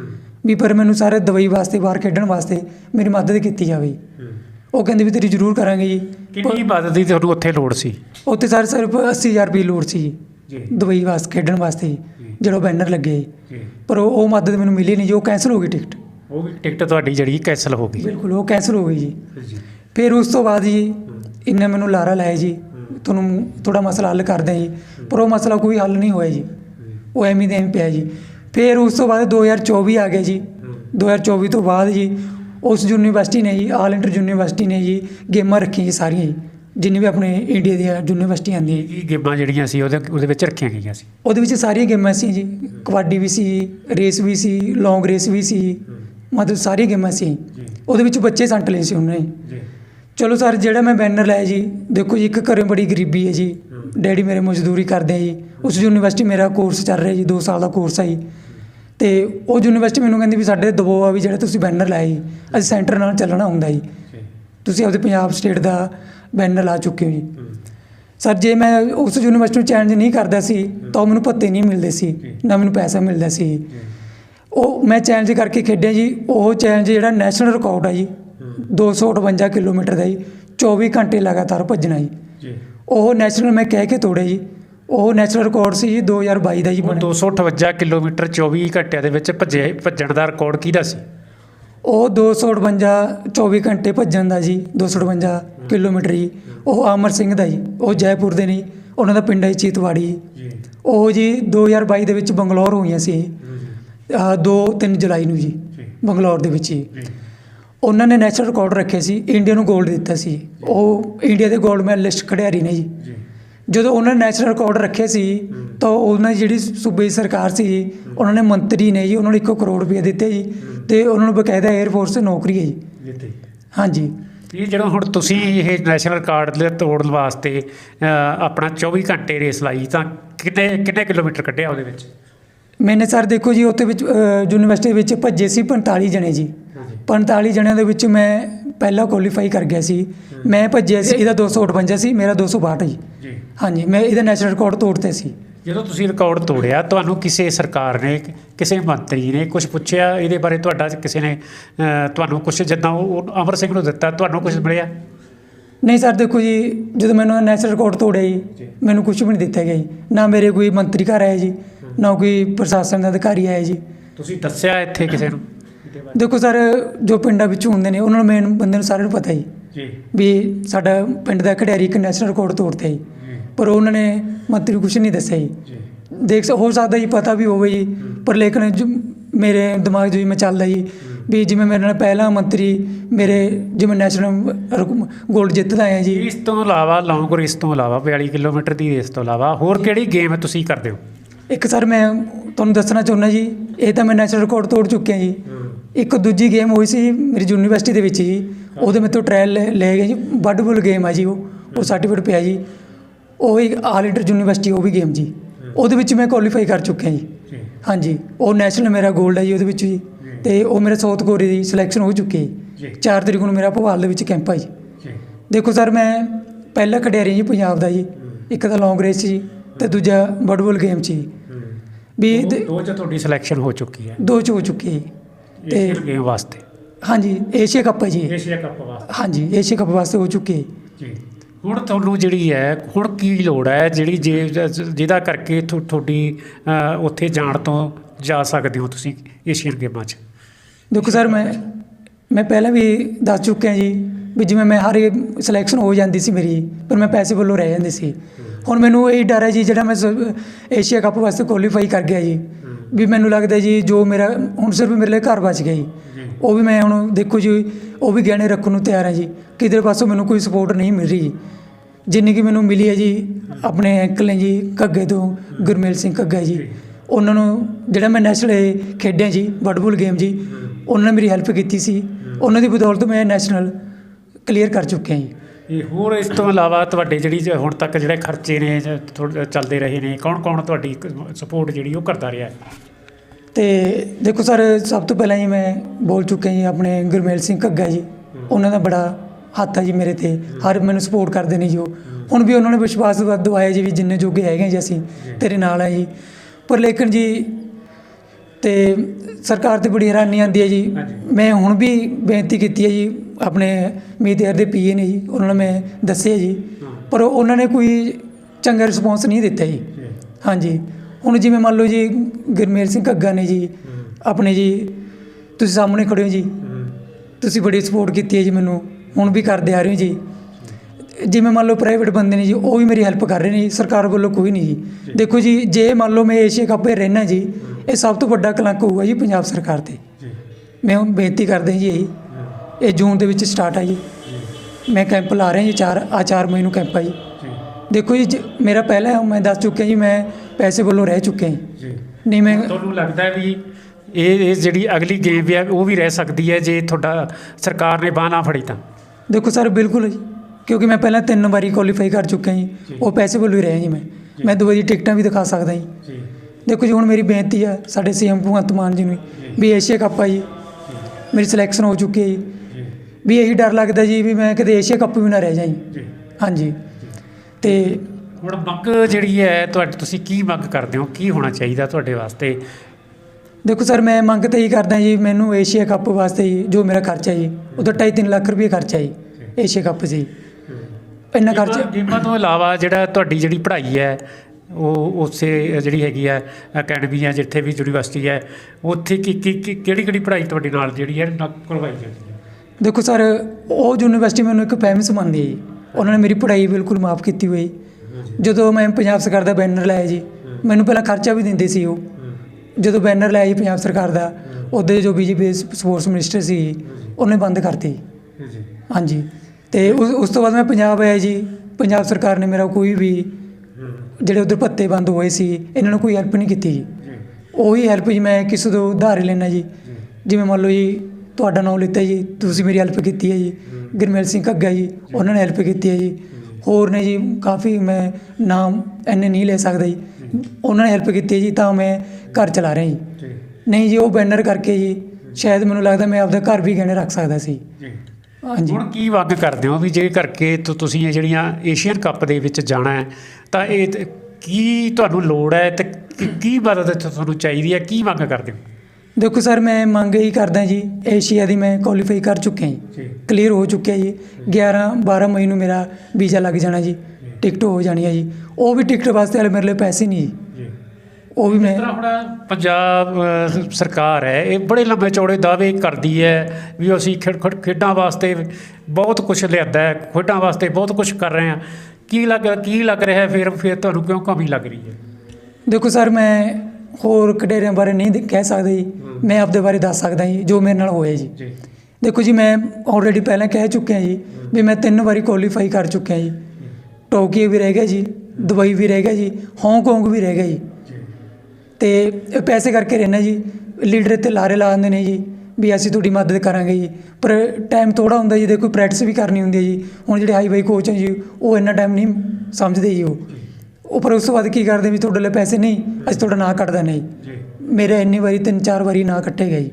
ਵੀ ਪਰ ਮੈਨੂੰ ਸਾਰੇ ਦੁਬਈ ਵਾਸਤੇ ਬਾਹਰ ਖੇਡਣ ਵਾਸਤੇ ਮੇਰੀ ਮਦਦ ਕੀਤੀ ਜਾਵੇ। ਜੀ ਉਹ ਕਹਿੰਦੇ ਵੀ ਤੇਰੀ ਜ਼ਰੂਰ ਕਰਾਂਗੇ ਜੀ। ਕਿੰਨੀ ਮਦਦ ਦੀ ਤੁਹਾਨੂੰ ਉੱਥੇ ਲੋੜ ਸੀ? ਉੱਥੇ ਸਰ ਸਿਰਫ 80000 ਰੁਪਏ ਲੋੜ ਸੀ ਜੀ। ਦੁਬਈ ਵਾਸਤੇ ਖੇਡਣ ਵਾਸਤੇ ਜੀ। ਜੀ। ਜਿਹੜਾ ਬੈਨਰ ਲੱਗੇ ਜੀ। ਜੀ। ਪਰ ਉਹ ਉਹ ਮਦਦ ਮੈਨੂੰ ਮਿਲੀ ਨਹੀਂ ਜੀ। ਉਹ ਕੈਂਸਲ ਹੋ ਗਈ ਟਿਕਟ ਉਹ ਵੀ ਟਿਕਟ ਤੁਹਾਡੀ ਜਿਹੜੀ ਕੈਂਸਲ ਹੋ ਗਈ। ਬਿਲਕੁਲ ਉਹ ਕੈਂਸਲ ਹੋ ਗਈ ਜੀ। ਜੀ। ਫਿਰ ਉਸ ਤੋਂ ਬਾਅਦ ਜੀ ਇੰਨੇ ਮੈਨੂੰ ਲਾਰਾ ਲਾਇਆ ਜੀ। ਤੁਹਾਨੂੰ ਥੋੜਾ ਮਸਲਾ ਹੱਲ ਕਰਦੇ ਹਾਂ ਜੀ। ਪਰ ਉਹ ਮਸਲਾ ਕੋਈ ਹੱਲ ਨਹੀਂ ਹੋਇਆ ਜੀ। ਉਹ ਐਵੇਂ ਦੇ ਐਵੇਂ ਪਿਆ ਜੀ। ਫਿਰ ਉਸ ਤੋਂ ਬਾਅਦ 2024 ਆ ਗਿਆ ਜੀ। 2024 ਤੋਂ ਬਾਅਦ ਜੀ ਉਸ ਯੂਨੀਵਰਸਿਟੀ ਨੇ ਜੀ ਆਲ ਇੰਟਰ ਯੂਨੀਵਰਸਿਟੀ ਨੇ ਜੀ ਗੇਮਾਂ ਰੱਖੀਆਂ ਜੀ ਸਾਰੀਆਂ ਜੀ। ਜਿੰਨੇ ਵੀ ਆਪਣੇ ਇੰਡੀਆ ਦੀਆਂ ਯੂਨੀਵਰਸਿਟੀਆਂ ਆਉਂਦੀਆਂ ਜੀ। ਇਹ ਗੇਮਾਂ ਜਿਹੜੀਆਂ ਸੀ ਉਹਦੇ ਉਹਦੇ ਵਿੱਚ ਰੱਖੀਆਂ ਗਈਆਂ ਸੀ? ਉਹਦੇ ਵਿੱਚ ਸਾਰੀਆਂ ਗੇਮਾਂ ਸੀ ਜੀ। ਕਬੱਡੀ ਵੀ ਸੀ ਰੇਸ ਵੀ ਸੀ ਲੌਂਗ ਰੇਸ ਵੀ ਸੀ। ਮਤਲਬ ਸਾਰੀਆਂ ਗੇਮਾਂ ਸੀ। ਉਹਦੇ ਵਿੱਚ ਬੱਚੇ ਸੰਟ ਲਏ ਸੀ ਉਹਨੇ। ਜੀ। ਚਲੋ ਸਰ ਜਿਹੜਾ ਮੈਂ ਬੈਨਰ ਲਾਇਆ ਜੀ ਦੇਖੋ ਜੀ ਇੱਕ ਘਰੇ ਬੜੀ ਗਰੀਬੀ ਹੈ ਜੀ। ਡੈਡੀ ਮੇਰੇ ਮਜ਼ਦੂਰੀ ਕਰਦੇ ਆ ਜੀ। ਉਸ ਯੂਨੀਵਰਸਿਟੀ ਮੇਰਾ ਕੋਰਸ ਚੱਲ ਰਿਹਾ ਜੀ 2 ਸਾਲ ਦਾ ਕੋਰਸ ਹੈ ਜੀ। ਤੇ ਉਹ ਯੂਨੀਵਰਸਿਟੀ ਮੈਨੂੰ ਕਹਿੰਦੀ ਵੀ ਸਾਡੇ ਦਬਾਅ ਆ ਵੀ ਜਿਹੜਾ ਤੁਸੀਂ ਬੈਨਰ ਲਾਇਆ ਜੀ ਅਸੀਂ ਸੈਂਟਰ ਨਾਲ ਚੱਲਣਾ ਹੁੰਦਾ ਜੀ। ਤੁਸੀਂ ਆਪਦੇ ਪੰਜਾਬ ਸਟੇਟ ਦਾ ਬੈਨਰ ਲਾ ਚੁੱਕੇ ਹੋ ਜੀ। ਸਰ ਜੇ ਮੈਂ ਉਸ ਯੂਨੀਵਰਸਿਟੀ ਨੂੰ ਚੈਲੰਜ ਨਹੀਂ ਕਰਦਾ ਸੀ ਤਾਂ ਮੈਨੂੰ ਭੱਤੇ ਨਹੀਂ ਮਿਲਦੇ ਸੀ ਨਾ ਮੈਨੂੰ ਪੈਸਾ ਮਿਲਦਾ ਸੀ। ਉਹ ਮੈਂ ਚੈਲੰਜ ਕਰਕੇ ਖੇਡਿਆ ਜੀ। ਉਹ ਚੈਲੰਜ ਜਿਹੜਾ ਨੈਸ਼ਨਲ ਰਿਕਾਰਡ ਹੈ ਜੀ 258 ਕਿਲੋਮੀਟਰ ਦਾ ਜੀ 24 ਘੰਟੇ ਲਗਾਤਾਰ ਭੱਜਣਾ ਜੀ। ਉਹ ਨੈਸ਼ਨਲ ਮੈਂ ਕਹਿ ਕੇ ਤੋੜਿਆ ਜੀ। ਉਹ ਨੈਸ਼ਨਲ ਰਿਕਾਰਡ ਸੀ ਜੀ 2022 ਦਾ ਜੀ ਬਣਿਆ। 258 ਕਿਲੋਮੀਟਰ 24 ਘੰਟਿਆਂ ਦੇ ਵਿੱਚ ਭੱਜੇ ਭੱਜਣ ਦਾ ਰਿਕਾਰਡ ਕਿਹਦਾ ਸੀ? ਉਹ 258 24 ਘੰਟੇ ਭੱਜਣ ਦਾ ਜੀ 258 ਕਿਲੋਮੀਟਰ ਜੀ। ਉਹ ਅਮਰ ਸਿੰਘ ਦਾ ਜੀ ਉਹ ਜੈਪੁਰ ਦੇ ਨਹੀਂ ਉਹਨਾਂ ਦਾ ਪਿੰਡ ਹੈ ਚੀਤਵਾੜੀ ਜੀ। ਉਹ ਜੀ 2022 ਦੇ ਵਿੱਚ ਬੰਗਲੌਰ ਹੋਈਆਂ ਸੀ। ਆਹ 2 3 ਜੁਲਾਈ ਨੂੰ ਜੀ। ਬੰਗਲੌਰ ਦੇ ਵਿੱਚ ਜੀ। ਉਹਨਾਂ ਨੇ ਨੈਸ਼ਨਲ ਰਿਕਾਰਡ ਰੱਖੇ ਸੀ ਇੰਡੀਆ ਨੂੰ 골ਡ ਦਿੱਤਾ ਸੀ। ਉਹ ਇੰਡੀਆ ਦੇ 골ਡ ਮੈਡਲਿਸਟ ਖਿਡਾਰੀ ਨੇ ਜੀ। ਜਦੋਂ ਉਹਨਾਂ ਨੇ ਨੈਸ਼ਨਲ ਰਿਕਾਰਡ ਰੱਖੇ ਸੀ ਤਾਂ ਉਹਨਾਂ ਦੀ ਜਿਹੜੀ ਸੂਬੇ ਦੀ ਸਰਕਾਰ ਸੀ ਉਹਨਾਂ ਨੇ ਮੰਤਰੀ ਨੇ ਜੀ ਉਹਨਾਂ ਨੂੰ 1 ਕਰੋੜ ਰੁਪਏ ਦਿੱਤੇ ਜੀ ਤੇ ਉਹਨਾਂ ਨੂੰ ਬਕਾਇਦਾ 에ਅਰ ਫੋਰਸ ਤੇ ਨੌਕਰੀ ਹੈ ਜੀ। ਹਾਂਜੀ। ਇਹ ਜਿਹੜਾ ਹੁਣ ਤੁਸੀਂ ਇਹ ਨੈਸ਼ਨਲ ਰਿਕਾਰਡ ਦੇ ਤੋੜਨ ਵਾਸਤੇ ਆਪਣਾ 24 ਘੰਟੇ ਰੇਸ ਲਾਈ ਤਾਂ ਕਿਤੇ ਕਿਤੇ ਕਿਲੋਮੀਟਰ ਕੱਢਿਆ ਉਹਦੇ ਵਿੱਚ? ਮੈਨੇ ਸਰ ਦੇਖੋ ਜੀ ਉੱਥੇ ਵਿੱਚ ਯੂਨੀਵਰਸਿਟੀ ਵਿੱਚ ਭੱਜੇ ਸੀ 45 ਜਣੇ ਜੀ। 45 ਜਣਿਆਂ ਦੇ ਵਿੱਚ ਮੈਂ ਪਹਿਲਾ ਕੁਆਲੀਫਾਈ ਕਰ ਗਿਆ ਸੀ। ਮੈਂ ਭੱਜਿਆ ਸੀ ਇਹਦਾ 258 ਸੀ ਮੇਰਾ 262 ਜੀ ਜੀ। ਹਾਂਜੀ ਮੈਂ ਇਹਦਾ ਨੈਸ਼ਨਲ ਰਿਕਾਰਡ ਤੋੜਤੇ ਸੀ। ਜਦੋਂ ਤੁਸੀਂ ਰਿਕਾਰਡ ਤੋੜਿਆ ਤੁਹਾਨੂੰ ਕਿਸੇ ਸਰਕਾਰ ਨੇ ਕਿਸੇ ਮੰਤਰੀ ਨੇ ਕੁਝ ਪੁੱਛਿਆ? ਇਹਦੇ ਬਾਰੇ ਤੁਹਾਡਾ ਕਿਸੇ ਨੇ ਤੁਹਾਨੂੰ ਕੁਝ ਜਿੱਦਾਂ ਉਹ ਉਹ ਅਮਰ ਸਿੰਘ ਨੂੰ ਦਿੱਤਾ ਤੁਹਾਨੂੰ ਕੁਝ ਮਿਲਿਆ? ਨਹੀਂ ਸਰ ਦੇਖੋ ਜੀ ਜਦੋਂ ਮੈਨੂੰ ਨੈਸ਼ਨਲ ਰਿਕਾਰਡ ਤੋੜਿਆ ਜੀ ਮੈਨੂੰ ਕੁਝ ਵੀ ਨਹੀਂ ਦਿੱਤਾ ਗਿਆ ਜੀ। ਨਾ ਮੇਰੇ ਕੋਈ ਮੰਤਰੀ ਘਰ ਆਇਆ ਜੀ ਨਾ ਕੋਈ ਪ੍ਰਸ਼ਾਸਨ ਦਾ ਅਧਿਕਾਰੀ ਆਇਆ ਜੀ। ਤੁਸੀਂ ਦੱਸਿਆ ਇੱਥੇ ਕਿਸੇ ਨੂੰ? ਦੇਖੋ ਸਰ ਜੋ ਪਿੰਡਾਂ ਵਿੱਚ ਹੁੰਦੇ ਨੇ ਉਹਨਾਂ ਨੂੰ ਮੇਨ ਬੰਦੇ ਨੂੰ ਸਾਰਿਆਂ ਨੂੰ ਪਤਾ ਜੀ ਜੀ। ਵੀ ਸਾਡਾ ਪਿੰਡ ਦਾ ਖਿਡਾਰੀ ਇੱਕ ਨੈਸ਼ਨਲ ਰਿਕਾਰਡ ਤੋੜਤਾ ਜੀ। ਪਰ ਉਹਨਾਂ ਨੇ ਮੰਤਰੀ ਨੂੰ ਕੁਝ ਨਹੀਂ ਦੱਸਿਆ ਜੀ। ਦੇਖ ਹੋ ਸਕਦਾ ਜੀ ਪਤਾ ਵੀ ਹੋਵੇ ਜੀ ਪਰ ਲੇਕਿਨ ਮੇਰੇ ਦਿਮਾਗ 'ਚ ਜਿਵੇਂ ਚੱਲਦਾ ਜੀ ਵੀ ਜਿਵੇਂ ਮੇਰੇ ਨਾਲ ਪਹਿਲਾ ਮੰਤਰੀ ਮੇਰੇ ਜਿਵੇਂ ਨੈਸ਼ਨਲ ਗੋਲਡ ਜਿੱਤਦਾ ਆਇਆ ਜੀ। ਇਸ ਤੋਂ ਇਲਾਵਾ ਲੌਂਗ ਰੇਸ ਤੋਂ ਇਲਾਵਾ 42 ਕਿਲੋਮੀਟਰ ਦੀ ਰੇਸ ਤੋਂ ਇਲਾਵਾ ਹੋਰ ਕਿਹੜੀ ਗੇਮ ਤੁਸੀਂ ਕਰਦੇ ਹੋ? ਇੱਕ ਸਰ ਮੈਂ ਤੁਹਾਨੂੰ ਦੱਸਣਾ ਚਾਹੁੰਦਾ ਜੀ ਇਹ ਤਾਂ ਮੈਂ ਨੈਸ਼ਨਲ ਰਿਕਾਰਡ ਤੋੜ ਚੁੱਕਿਆ ਜੀ। ਇੱਕ ਦੂਜੀ ਗੇਮ ਹੋਈ ਸੀ ਮੇਰੀ ਯੂਨੀਵਰਸਿਟੀ ਦੇ ਵਿੱਚ ਜੀ। ਉਹਦੇ ਮੇਰੇ ਤੋਂ ਟ੍ਰਾਇਲ ਲੈ ਗਏ ਜੀ। ਵੱਡਬੁੱਲ ਗੇਮ ਆ ਜੀ ਉਹ। ਉਹ ਸਰਟੀਫਿਕੇਟ ਪਿਆ ਜੀ। ਉਹ ਇੱਕ ਆਲ ਇੰਟਰ ਯੂਨੀਵਰਸਿਟੀ ਉਹ ਵੀ ਗੇਮ ਜੀ। ਉਹਦੇ ਵਿੱਚ ਮੈਂ ਕੁਆਲੀਫਾਈ ਕਰ ਚੁੱਕਿਆ ਜੀ। ਹਾਂਜੀ। ਉਹ ਨੈਸ਼ਨਲ ਮੇਰਾ 골ਡ ਹੈ ਜੀ ਉਹਦੇ ਵਿੱਚ ਜੀ। ਤੇ ਉਹ ਮੇਰੇ ਸਾਊਥ ਕੋਰੀਆ ਦੀ ਸਿਲੈਕਸ਼ਨ ਹੋ ਚੁੱਕੀ ਹੈ ਜੀ। ਜੀ। 4 ਤਰੀਕ ਨੂੰ ਮੇਰਾ ਭੋਪਾਲ ਦੇ ਵਿੱਚ ਕੈਂਪ ਹੈ ਜੀ। ਦੇਖੋ ਸਰ ਮੈਂ ਪਹਿਲਾ ਖਿਡਾਰੀ ਜੀ ਪੰਜਾਬ ਦਾ ਜੀ। ਇੱਕ ਤਾਂ ਲੌਂਗ ਰੇਸ ਜੀ ਤੇ ਦੂਜਾ ਵੱਡਬੁੱਲ ਗੇਮ 'ਚ ਜੀ। ਵੀ ਦੋ- ਚ ਤੁਹਾਡੀ ਸਿਲੈਕਸ਼ਨ ਹੋ ਚੁੱਕੀ ਹੈ। ਦੋ 'ਚ ਹੋ ਚੁੱਕੀ ਹੈ ਏਸ਼ੀਅਨ ਗੇਮ ਵਾਸਤੇ। ਹਾਂਜੀ ਏਸ਼ੀਆ ਕੱਪ ਹੈ ਜੀ। ਏਸ਼ੀਆ ਕੱਪ ਵਾਸਤੇ। ਹਾਂਜੀ ਏਸ਼ੀਆ ਕੱਪ ਵਾਸਤੇ ਹੋ ਚੁੱਕੀ ਜੀ। ਹੁਣ ਤੁਹਾਨੂੰ ਜਿਹੜੀ ਹੈ ਹੁਣ ਕੀ ਲੋੜ ਹੈ ਜਿਹੜੀ ਜੇ ਜਿਹਦਾ ਕਰਕੇ ਤੁਹਾਡੀ ਉੱਥੇ ਜਾਣ ਤੋਂ ਜਾ ਸਕਦੇ ਹੋ ਤੁਸੀਂ ਏਸ਼ੀਅਨ ਗੇਮਾਂ 'ਚ? ਦੇਖੋ ਸਰ ਮੈਂ ਮੈਂ ਪਹਿਲਾਂ ਵੀ ਦੱਸ ਚੁੱਕਿਆ ਜੀ ਵੀ ਜਿਵੇਂ ਮੈਂ ਹਰ ਸਿਲੈਕਸ਼ਨ ਹੋ ਜਾਂਦੀ ਸੀ ਮੇਰੀ ਪਰ ਮੈਂ ਪੈਸੇ ਵੱਲੋਂ ਰਹਿ ਜਾਂਦੀ ਸੀ। ਹੁਣ ਮੈਨੂੰ ਇਹ ਡਰ ਹੈ ਜੀ ਜਿਹੜਾ ਮੈਂ ਏਸ਼ੀਆ ਕੱਪ ਵਾਸਤੇ ਕੁਆਲੀਫਾਈ ਕਰ ਗਿਆ ਜੀ। ਵੀ ਮੈਨੂੰ ਲੱਗਦਾ ਜੀ ਜੋ ਮੇਰਾ ਹੁਣ ਸਿਰਫ ਮੇਰੇ ਲਈ ਘਰ ਬਚ ਗਿਆ ਜੀ। ਉਹ ਵੀ ਮੈਂ ਹੁਣ ਦੇਖੋ ਜੀ ਉਹ ਵੀ ਗਹਿਣੇ ਰੱਖਣ ਨੂੰ ਤਿਆਰ ਹਾਂ ਜੀ। ਕਿਧਰ ਪਾਸੋਂ ਮੈਨੂੰ ਕੋਈ ਸਪੋਰਟ ਨਹੀਂ ਮਿਲ ਰਹੀ ਜੀ। ਜਿੰਨੀ ਕਿ ਮੈਨੂੰ ਮਿਲੀ ਹੈ ਜੀ ਆਪਣੇ ਅੰਕਲ ਨੇ ਜੀ ਘੱਗੇ ਤੋਂ ਗੁਰਮੇਲ ਸਿੰਘ ਘੱਗਾ ਜੀ। ਉਹਨਾਂ ਨੂੰ ਜਿਹੜਾ ਮੈਂ ਨੈਸ਼ਨਲ ਖੇਡਿਆ ਜੀ ਵੱਡਬੁੱਲ ਗੇਮ ਜੀ ਉਹਨਾਂ ਨੇ ਮੇਰੀ ਹੈਲਪ ਕੀਤੀ ਸੀ। ਉਹਨਾਂ ਦੀ ਬਦੌਲਤ ਮੈਂ ਨੈਸ਼ਨਲ ਕਲੀਅਰ ਕਰ ਚੁੱਕਿਆ ਜੀ। ਇਹ ਹੋਰ ਇਸ ਤੋਂ ਇਲਾਵਾ ਤੁਹਾਡੇ ਜਿਹੜੀ ਜ- ਹੁਣ ਤੱਕ ਜਿਹੜੇ ਖਰਚੇ ਨੇ ਜਾਂ ਥੋੜ੍ਹੇ ਚੱਲਦੇ ਰਹੇ ਨੇ ਕੌਣ ਕੌਣ ਤੁਹਾਡੀ ਸਪੋਰਟ ਜਿਹੜੀ ਉਹ ਕਰਦਾ ਰਿਹਾ? ਹੈ ਤੇ ਦੇਖੋ ਸਰ ਸਭ ਤੋਂ ਪਹਿਲਾਂ ਜੀ ਮੈਂ ਬੋਲ ਚੁੱਕਿਆ ਜੀ ਆਪਣੇ ਗੁਰਮੇਲ ਸਿੰਘ ਘੱਗਾ ਜੀ। ਉਹਨਾਂ ਦਾ ਬੜਾ ਹੱਥ ਹੈ ਜੀ ਮੇਰੇ ਤੇ। ਹਰ ਮੈਨੂੰ ਸਪੋਰਟ ਕਰਦੇ ਨੇ ਜੀ ਉਹ। ਹੁਣ ਵੀ ਉਹਨਾਂ ਨੇ ਵਿਸ਼ਵਾਸ ਦ- ਦਵਾਇਆ ਜੀ ਵੀ ਜਿੰਨੇ ਜੋਗੇ ਹੈਗੇ ਜੀ ਅਸੀਂ ਤੇਰੇ ਨਾਲ ਹੈ ਜੀ। ਪਰ ਲੇਕਿਨ ਜੀ ਤੇ ਸਰਕਾਰ ਤੇ ਬੜੀ ਹੈਰਾਨੀ ਆਉਂਦੀ ਹੈ ਜੀ। ਮੈਂ ਹੁਣ ਵੀ ਬੇਨਤੀ ਕੀਤੀ ਹੈ ਜੀ ਆਪਣੇ ਮੀਤਿਆਰ ਦੇ ਪੀਏ ਨੇ ਜੀ, ਉਹਨਾਂ ਨੂੰ ਮੈਂ ਦੱਸਿਆ ਜੀ। ਪਰ ਉਹਨਾਂ ਨੇ ਕੋਈ ਚੰਗਾ ਰਿਸਪੌਂਸ ਨਹੀਂ ਦਿੱਤਾ ਜੀ। ਹਾਂਜੀ। ਹੁਣ ਜਿਵੇਂ ਮੰਨ ਲਓ ਜੀ, ਗੁਰਮੇਲ ਸਿੰਘ ਘੱਗਾ ਨੇ ਜੀ, ਆਪਣੇ ਜੀ, ਤੁਸੀਂ ਸਾਹਮਣੇ ਖੜੇ ਹੋ ਜੀ। ਤੁਸੀਂ ਬੜੀ ਸਪੋਰਟ ਕੀਤੀ ਹੈ ਜੀ ਮੈਨੂੰ। ਹੁਣ ਵੀ ਕਰਦੇ ਆ ਰਹੇ ਹੋ ਜੀ। ਜਿਵੇਂ ਮੰਨ ਲਓ ਪ੍ਰਾਈਵੇਟ ਬੰਦੇ ਨੇ ਜੀ, ਉਹ ਵੀ ਮੇਰੀ ਹੈਲਪ ਕਰ ਰਹੇ ਨੇ ਜੀ। ਸਰਕਾਰ ਵੱਲੋਂ ਕੋਈ ਨਹੀਂ ਜੀ। ਦੇਖੋ ਜੀ, ਜੇ ਮੰਨ ਲਓ ਮੈਂ ਏਸ਼ੀਆ ਕੱਪ 'ਤੇ ਰਹਿਣਾ ਜੀ, ਇਹ ਸਭ ਤੋਂ ਵੱਡਾ ਕਲੰਕ ਹੋਊਗਾ ਜੀ ਪੰਜਾਬ ਸਰਕਾਰ ਤੇ। ਮੈਂ ਹੁਣ ਬੇਨਤੀ ਕਰਦਾ ਜੀ ਇਹੀ। ਇਹ ਜੂਨ ਦੇ ਵਿੱਚ ਸਟਾਰਟ ਆ ਜੀ ਮੈਂ ਕੈਂਪ ਲਾ ਰਿਹਾ ਜੀ ਚਾਰ ਆ ਚਾਰ ਮਈ ਨੂੰ ਕੈਂਪ ਆ ਜੀ। ਦੇਖੋ ਜੀ ਮੇਰਾ ਪਹਿਲਾ ਮੈਂ ਦੱਸ ਚੁੱਕਿਆ ਜੀ ਮੈਂ ਪੈਸੇ ਵੱਲੋਂ ਰਹਿ ਚੁੱਕਿਆ ਜੀ। ਜੀ। ਨਹੀਂ ਮੈਂ ਤੁਹਾਨੂੰ ਲੱਗਦਾ ਵੀ ਇਹ ਇਹ ਜਿਹੜੀ ਅਗਲੀ ਗੇਮ ਵੀ ਹੈ ਉਹ ਵੀ ਰਹਿ ਸਕਦੀ ਹੈ ਜੇ ਤੁਹਾਡਾ ਸਰਕਾਰ ਨੇ ਬਾਂਹ ਨਾ ਫੜੀ ਤਾਂ? ਦੇਖੋ ਸਰ ਬਿਲਕੁਲ ਜੀ ਕਿਉਂਕਿ ਮੈਂ ਪਹਿਲਾਂ ਤਿੰਨ ਵਾਰੀ ਕੁਆਲੀਫਾਈ ਕਰ ਚੁੱਕਿਆ ਜੀ। ਉਹ ਪੈਸੇ ਵੱਲੋਂ ਹੀ ਰਿਹਾ ਜੀ ਮੈਂ। ਮੈਂ ਦੋ ਵਾਰੀ ਟਿਕਟਾਂ ਵੀ ਦਿਖਾ ਸਕਦਾ ਜੀ। ਦੇਖੋ ਜੀ ਹੁਣ ਮੇਰੀ ਬੇਨਤੀ ਹੈ ਸਾਡੇ ਸੀਐਮ ਭਗਵੰਤ ਮਾਨ ਜੀ ਨੂੰ ਵੀ ਏਸ਼ੀਆ ਕੱਪ ਆ ਜੀ। ਮੇਰੀ ਸਿਲੈਕਸ਼ਨ ਹੋ ਚੁੱਕੀ ਹੈ ਜੀ। ਵੀ ਇਹੀ ਡਰ ਲੱਗਦਾ ਜੀ ਵੀ ਮੈਂ ਕਿਤੇ ਏਸ਼ੀਆ ਕੱਪ ਵੀ ਨਾ ਰਹਿ ਜਾਈ। ਜੀ। ਹਾਂਜੀ। ਤੇ ਹੁਣ ਮੰਗ ਜਿਹੜੀ ਹੈ ਤੁਹਾਡੀ ਤੁਸੀਂ ਕੀ ਮੰਗ ਕਰਦੇ ਹੋ? ਕੀ ਹੋਣਾ ਚਾਹੀਦਾ ਤੁਹਾਡੇ ਵਾਸਤੇ? ਦੇਖੋ ਸਰ ਮੈਂ ਮੰਗ ਤਾਂ ਇਹੀ ਕਰਦਾ ਜੀ ਮੈਨੂੰ ਏਸ਼ੀਆ ਕੱਪ ਵਾਸਤੇ ਜੀ ਜੋ ਮੇਰਾ ਖਰਚਾ ਜੀ ਉਹਦਾ 2.5 ਲੱਖ ਰੁਪਏ ਖਰਚਾ ਜੀ ਏਸ਼ੀਆ ਕੱਪ ਜੀ। ਇੰਨਾ ਖਰਚਾ ਗੇਮਾਂ- ਤੋਂ ਇਲਾਵਾ ਜਿਹੜਾ ਤੁਹਾਡੀ ਜਿਹੜੀ ਪੜ੍ਹਾਈ ਹੈ ਉਹ ਉਸੇ ਜਿਹੜੀ ਹੈਗੀ ਹੈ ਅਕੈਡਮੀ ਹੈ ਜਿੱਥੇ ਵੀ ਯੂਨੀਵਰਸਿਟੀ ਹੈ ਉੱਥੇ ਕੀ ਕੀ ਕੀ- ਕਿਹੜੀ ਕਿਹੜੀ ਪੜ੍ਹਾਈ ਤੁਹਾਡੇ ਨਾਲ ਜਿਹੜੀ ਹੈ ਕਰਵਾਈ ਜਾਂਦੀ ਹੈ? ਦੇਖੋ ਸਰ, ਉਹ ਯੂਨੀਵਰਸਿਟੀ ਮੈਨੂੰ ਇੱਕ ਫੇਮਸ ਮੰਨਦੀ ਹੈ ਜੀ। ਉਹਨਾਂ ਨੇ ਮੇਰੀ ਪੜ੍ਹਾਈ ਬਿਲਕੁਲ ਮਾਫ ਕੀਤੀ ਹੋਈ। ਜਦੋਂ ਮੈਂ ਪੰਜਾਬ ਸਰਕਾਰ ਦਾ ਬੈਨਰ ਲਾਇਆ ਜੀ, ਮੈਨੂੰ ਪਹਿਲਾਂ ਖਰਚਾ ਵੀ ਦਿੰਦੇ ਸੀ ਉਹ। ਜਦੋਂ ਬੈਨਰ ਲਾਇਆ ਜੀ ਪੰਜਾਬ ਸਰਕਾਰ ਦਾ, ਉਹਦੇ ਜੋ ਬੀਜੇਪੀ ਸਪੋਰਟਸ ਮਿਨਿਸਟਰ ਸੀ, ਉਹਨੇ ਬੰਦ ਕਰਤੀ। ਜੀ ਹਾਂਜੀ। ਤੇ ਉਸ ਤੋਂ ਬਾਅਦ ਮੈਂ ਪੰਜਾਬ ਆਇਆ ਜੀ। ਪੰਜਾਬ ਸਰਕਾਰ ਨੇ ਮੇਰਾ ਕੋਈ ਵੀ ਜਿਹੜੇ ਉਧਰ ਭੱਤੇ ਬੰਦ ਹੋਏ ਸੀ, ਇਹਨਾਂ ਨੂੰ ਕੋਈ ਹੈਲਪ ਨਹੀਂ ਕੀਤੀ ਜੀ। ਉਹੀ ਹੈਲਪ ਜੀ ਮੈਂ ਕਿਸੇ ਤੋਂ ਉਧਾਰ ਹੀ ਲੈਣਾ ਜੀ। ਜਿਵੇਂ ਮੰਨ ਲਓ ਜੀ ਤੁਹਾਡਾ ਨਾਮ ਲਿੱਤਾ ਜੀ ਤੁਸੀਂ ਮੇਰੀ ਹੈਲਪ ਕੀਤੀ ਹੈ ਜੀ। ਗੁਰਮੇਲ ਸਿੰਘ ਘੱਗਾ ਜੀ ਉਹਨਾਂ ਨੇ ਹੈਲਪ ਕੀਤੀ ਹੈ ਜੀ। ਹੋਰ ਨੇ ਜੀ ਕਾਫੀ ਮੈਂ ਨਾਮ ਇੰਨੇ ਨਹੀਂ ਲੈ ਸਕਦਾ ਜੀ। ਉਹਨਾਂ ਨੇ ਹੈਲਪ ਕੀਤੀ ਹੈ ਜੀ ਤਾਂ ਮੈਂ ਘਰ ਚਲਾ ਰਿਹਾ ਜੀ। ਨਹੀਂ ਜੀ ਉਹ ਬੈਨਰ ਕਰਕੇ ਜੀ ਸ਼ਾਇਦ ਮੈਨੂੰ ਲੱਗਦਾ ਮੈਂ ਆਪਦਾ ਘਰ ਵੀ ਗਹਿਣੇ ਰੱਖ ਸਕਦਾ ਸੀ। ਹਾਂਜੀ। ਹੁਣ ਕੀ ਮੰਗ ਕਰਦੇ ਹੋ ਵੀ ਜੇ ਕਰਕੇ ਤੁ- ਤੁਸੀਂ ਇਹ ਜਿਹੜੀਆਂ ਏਸ਼ੀਅਨ ਕੱਪ ਦੇ ਵਿੱਚ ਜਾਣਾ ਹੈ ਤਾਂ ਇਹ ਕੀ ਤੁਹਾਨੂੰ ਲੋੜ ਹੈ ਤੇ ਕੀ- ਮਦਦ ਤੁਹਾਨੂੰ ਚਾਹੀਦੀ ਹੈ? ਕੀ ਮੰਗ ਕਰਦੇ ਹੋ? ਦੇਖੋ ਸਰ ਮੈਂ ਮੰਗ ਹੀ ਕਰਦਾ ਜੀ ਏਸ਼ੀਆ ਦੀ ਮੈਂ ਕੁਆਲੀਫਾਈ ਕਰ ਚੁੱਕਿਆ ਜੀ। ਕਲੀਅਰ ਹੋ ਚੁੱਕਿਆ ਜੀ। 11 12 ਮਈ ਨੂੰ ਮੇਰਾ ਵੀਜ਼ਾ ਲੱਗ ਜਾਣਾ ਜੀ। ਟਿਕਟ ਹੋ ਜਾਣੀ ਹੈ ਜੀ। ਉਹ ਵੀ ਟਿਕਟ ਵਾਸਤੇ ਹਲੇ ਮੇਰੇ ਲਈ ਪੈਸੇ ਨਹੀਂ ਜੀ। ਉਹ ਵੀ ਮੈਂ ਜਿਸ ਤਰ੍ਹਾਂ ਹੁਣ ਪੰਜਾਬ ਸਰਕਾਰ ਹੈ ਇਹ ਬੜੇ ਲੰਬੇ ਚੌੜੇ ਦਾਅਵੇ ਕਰਦੀ ਹੈ ਵੀ ਅਸੀਂ ਖੇਡ ਖੇਡ- ਖੇਡਾਂ ਵਾਸਤੇ ਬਹੁਤ ਕੁਝ ਲਿਆਂਦਾ ਹੈ ਖੇਡਾਂ ਵਾਸਤੇ ਬਹੁਤ ਕੁਝ ਕਰ ਰਹੇ ਹਾਂ। ਕੀ ਲੱਗ ਕੀ ਲੱਗ ਰਿਹਾ ਫਿਰ ਫਿਰ ਤੁਹਾਨੂੰ ਕਿਉਂ ਕਮੀ ਲੱਗ ਰਹੀ ਹੈ? ਦੇਖੋ ਸਰ ਮੈਂ ਹੋਰ ਕਟੇਰਿਆਂ ਬਾਰੇ ਨਹੀਂ ਦ- ਕਹਿ ਸਕਦਾ ਜੀ। ਮੈਂ ਆਪਦੇ ਬਾਰੇ ਦੱਸ ਸਕਦਾ ਜੀ ਜੋ ਮੇਰੇ ਨਾਲ ਹੋਇਆ ਜੀ। ਜੀ। ਦੇਖੋ ਜੀ ਮੈਂ ਆਲਰੇਡੀ ਪਹਿਲਾਂ ਕਹਿ ਚੁੱਕਿਆ ਜੀ ਵੀ ਮੈਂ ਤਿੰਨ ਵਾਰੀ ਕੁਆਲੀਫਾਈ ਕਰ ਚੁੱਕਿਆ ਜੀ। ਟੋਕੀਓ ਵੀ ਰਹਿ ਗਿਆ ਜੀ ਦੁਬਈ ਵੀ ਰਹਿ ਗਿਆ ਜੀ ਹਾਂਗਕਾਂਗ ਵੀ ਰਹਿ ਗਿਆ ਜੀ। ਤੇ ਇਹ ਪੈਸੇ ਕਰਕੇ ਰਹਿਣਾ ਜੀ ਲੀਡਰ ਇੱਥੇ ਲਾਰੇ ਲਾ ਦਿੰਦੇ ਨੇ ਜੀ ਵੀ ਅਸੀਂ ਤੁਹਾਡੀ ਮਦਦ ਕਰਾਂਗੇ ਜੀ। ਪਰ ਟਾਈਮ ਥੋੜਾ ਹੁੰਦਾ ਜੀ ਦੇਖੋ ਪ੍ਰੈਕਟਿਸ ਵੀ ਕਰਨੀ ਹੁੰਦੀ ਹੈ ਜੀ। ਹੁਣ ਜਿਹੜੇ ਹਾਈ ਬਾਈ ਕੋਚ ਹੈ ਜੀ ਉਹ ਇੰਨਾ ਟਾਈਮ ਨਹੀਂ ਸਮਝਦੇ ਜੀ ਉਹ। ਉਹ ਪਰ ਉਸ ਤੋਂ ਬਾਅਦ ਕੀ ਕਰਦੇ ਵੀ ਤੁਹਾਡੇ ਲਈ ਪੈਸੇ ਨਹੀਂ ਅਸੀਂ ਤੁਹਾਡਾ ਨਾਂ ਕੱਟਦਾ ਨਹੀਂ। ਜੀ। ਮੇਰੇ ਇੰਨੀ ਵਾਰੀ ਤਿੰਨ ਚਾਰ ਵਾਰੀ ਨਾਂ ਕੱਟੇ ਗਏ। ਜੀ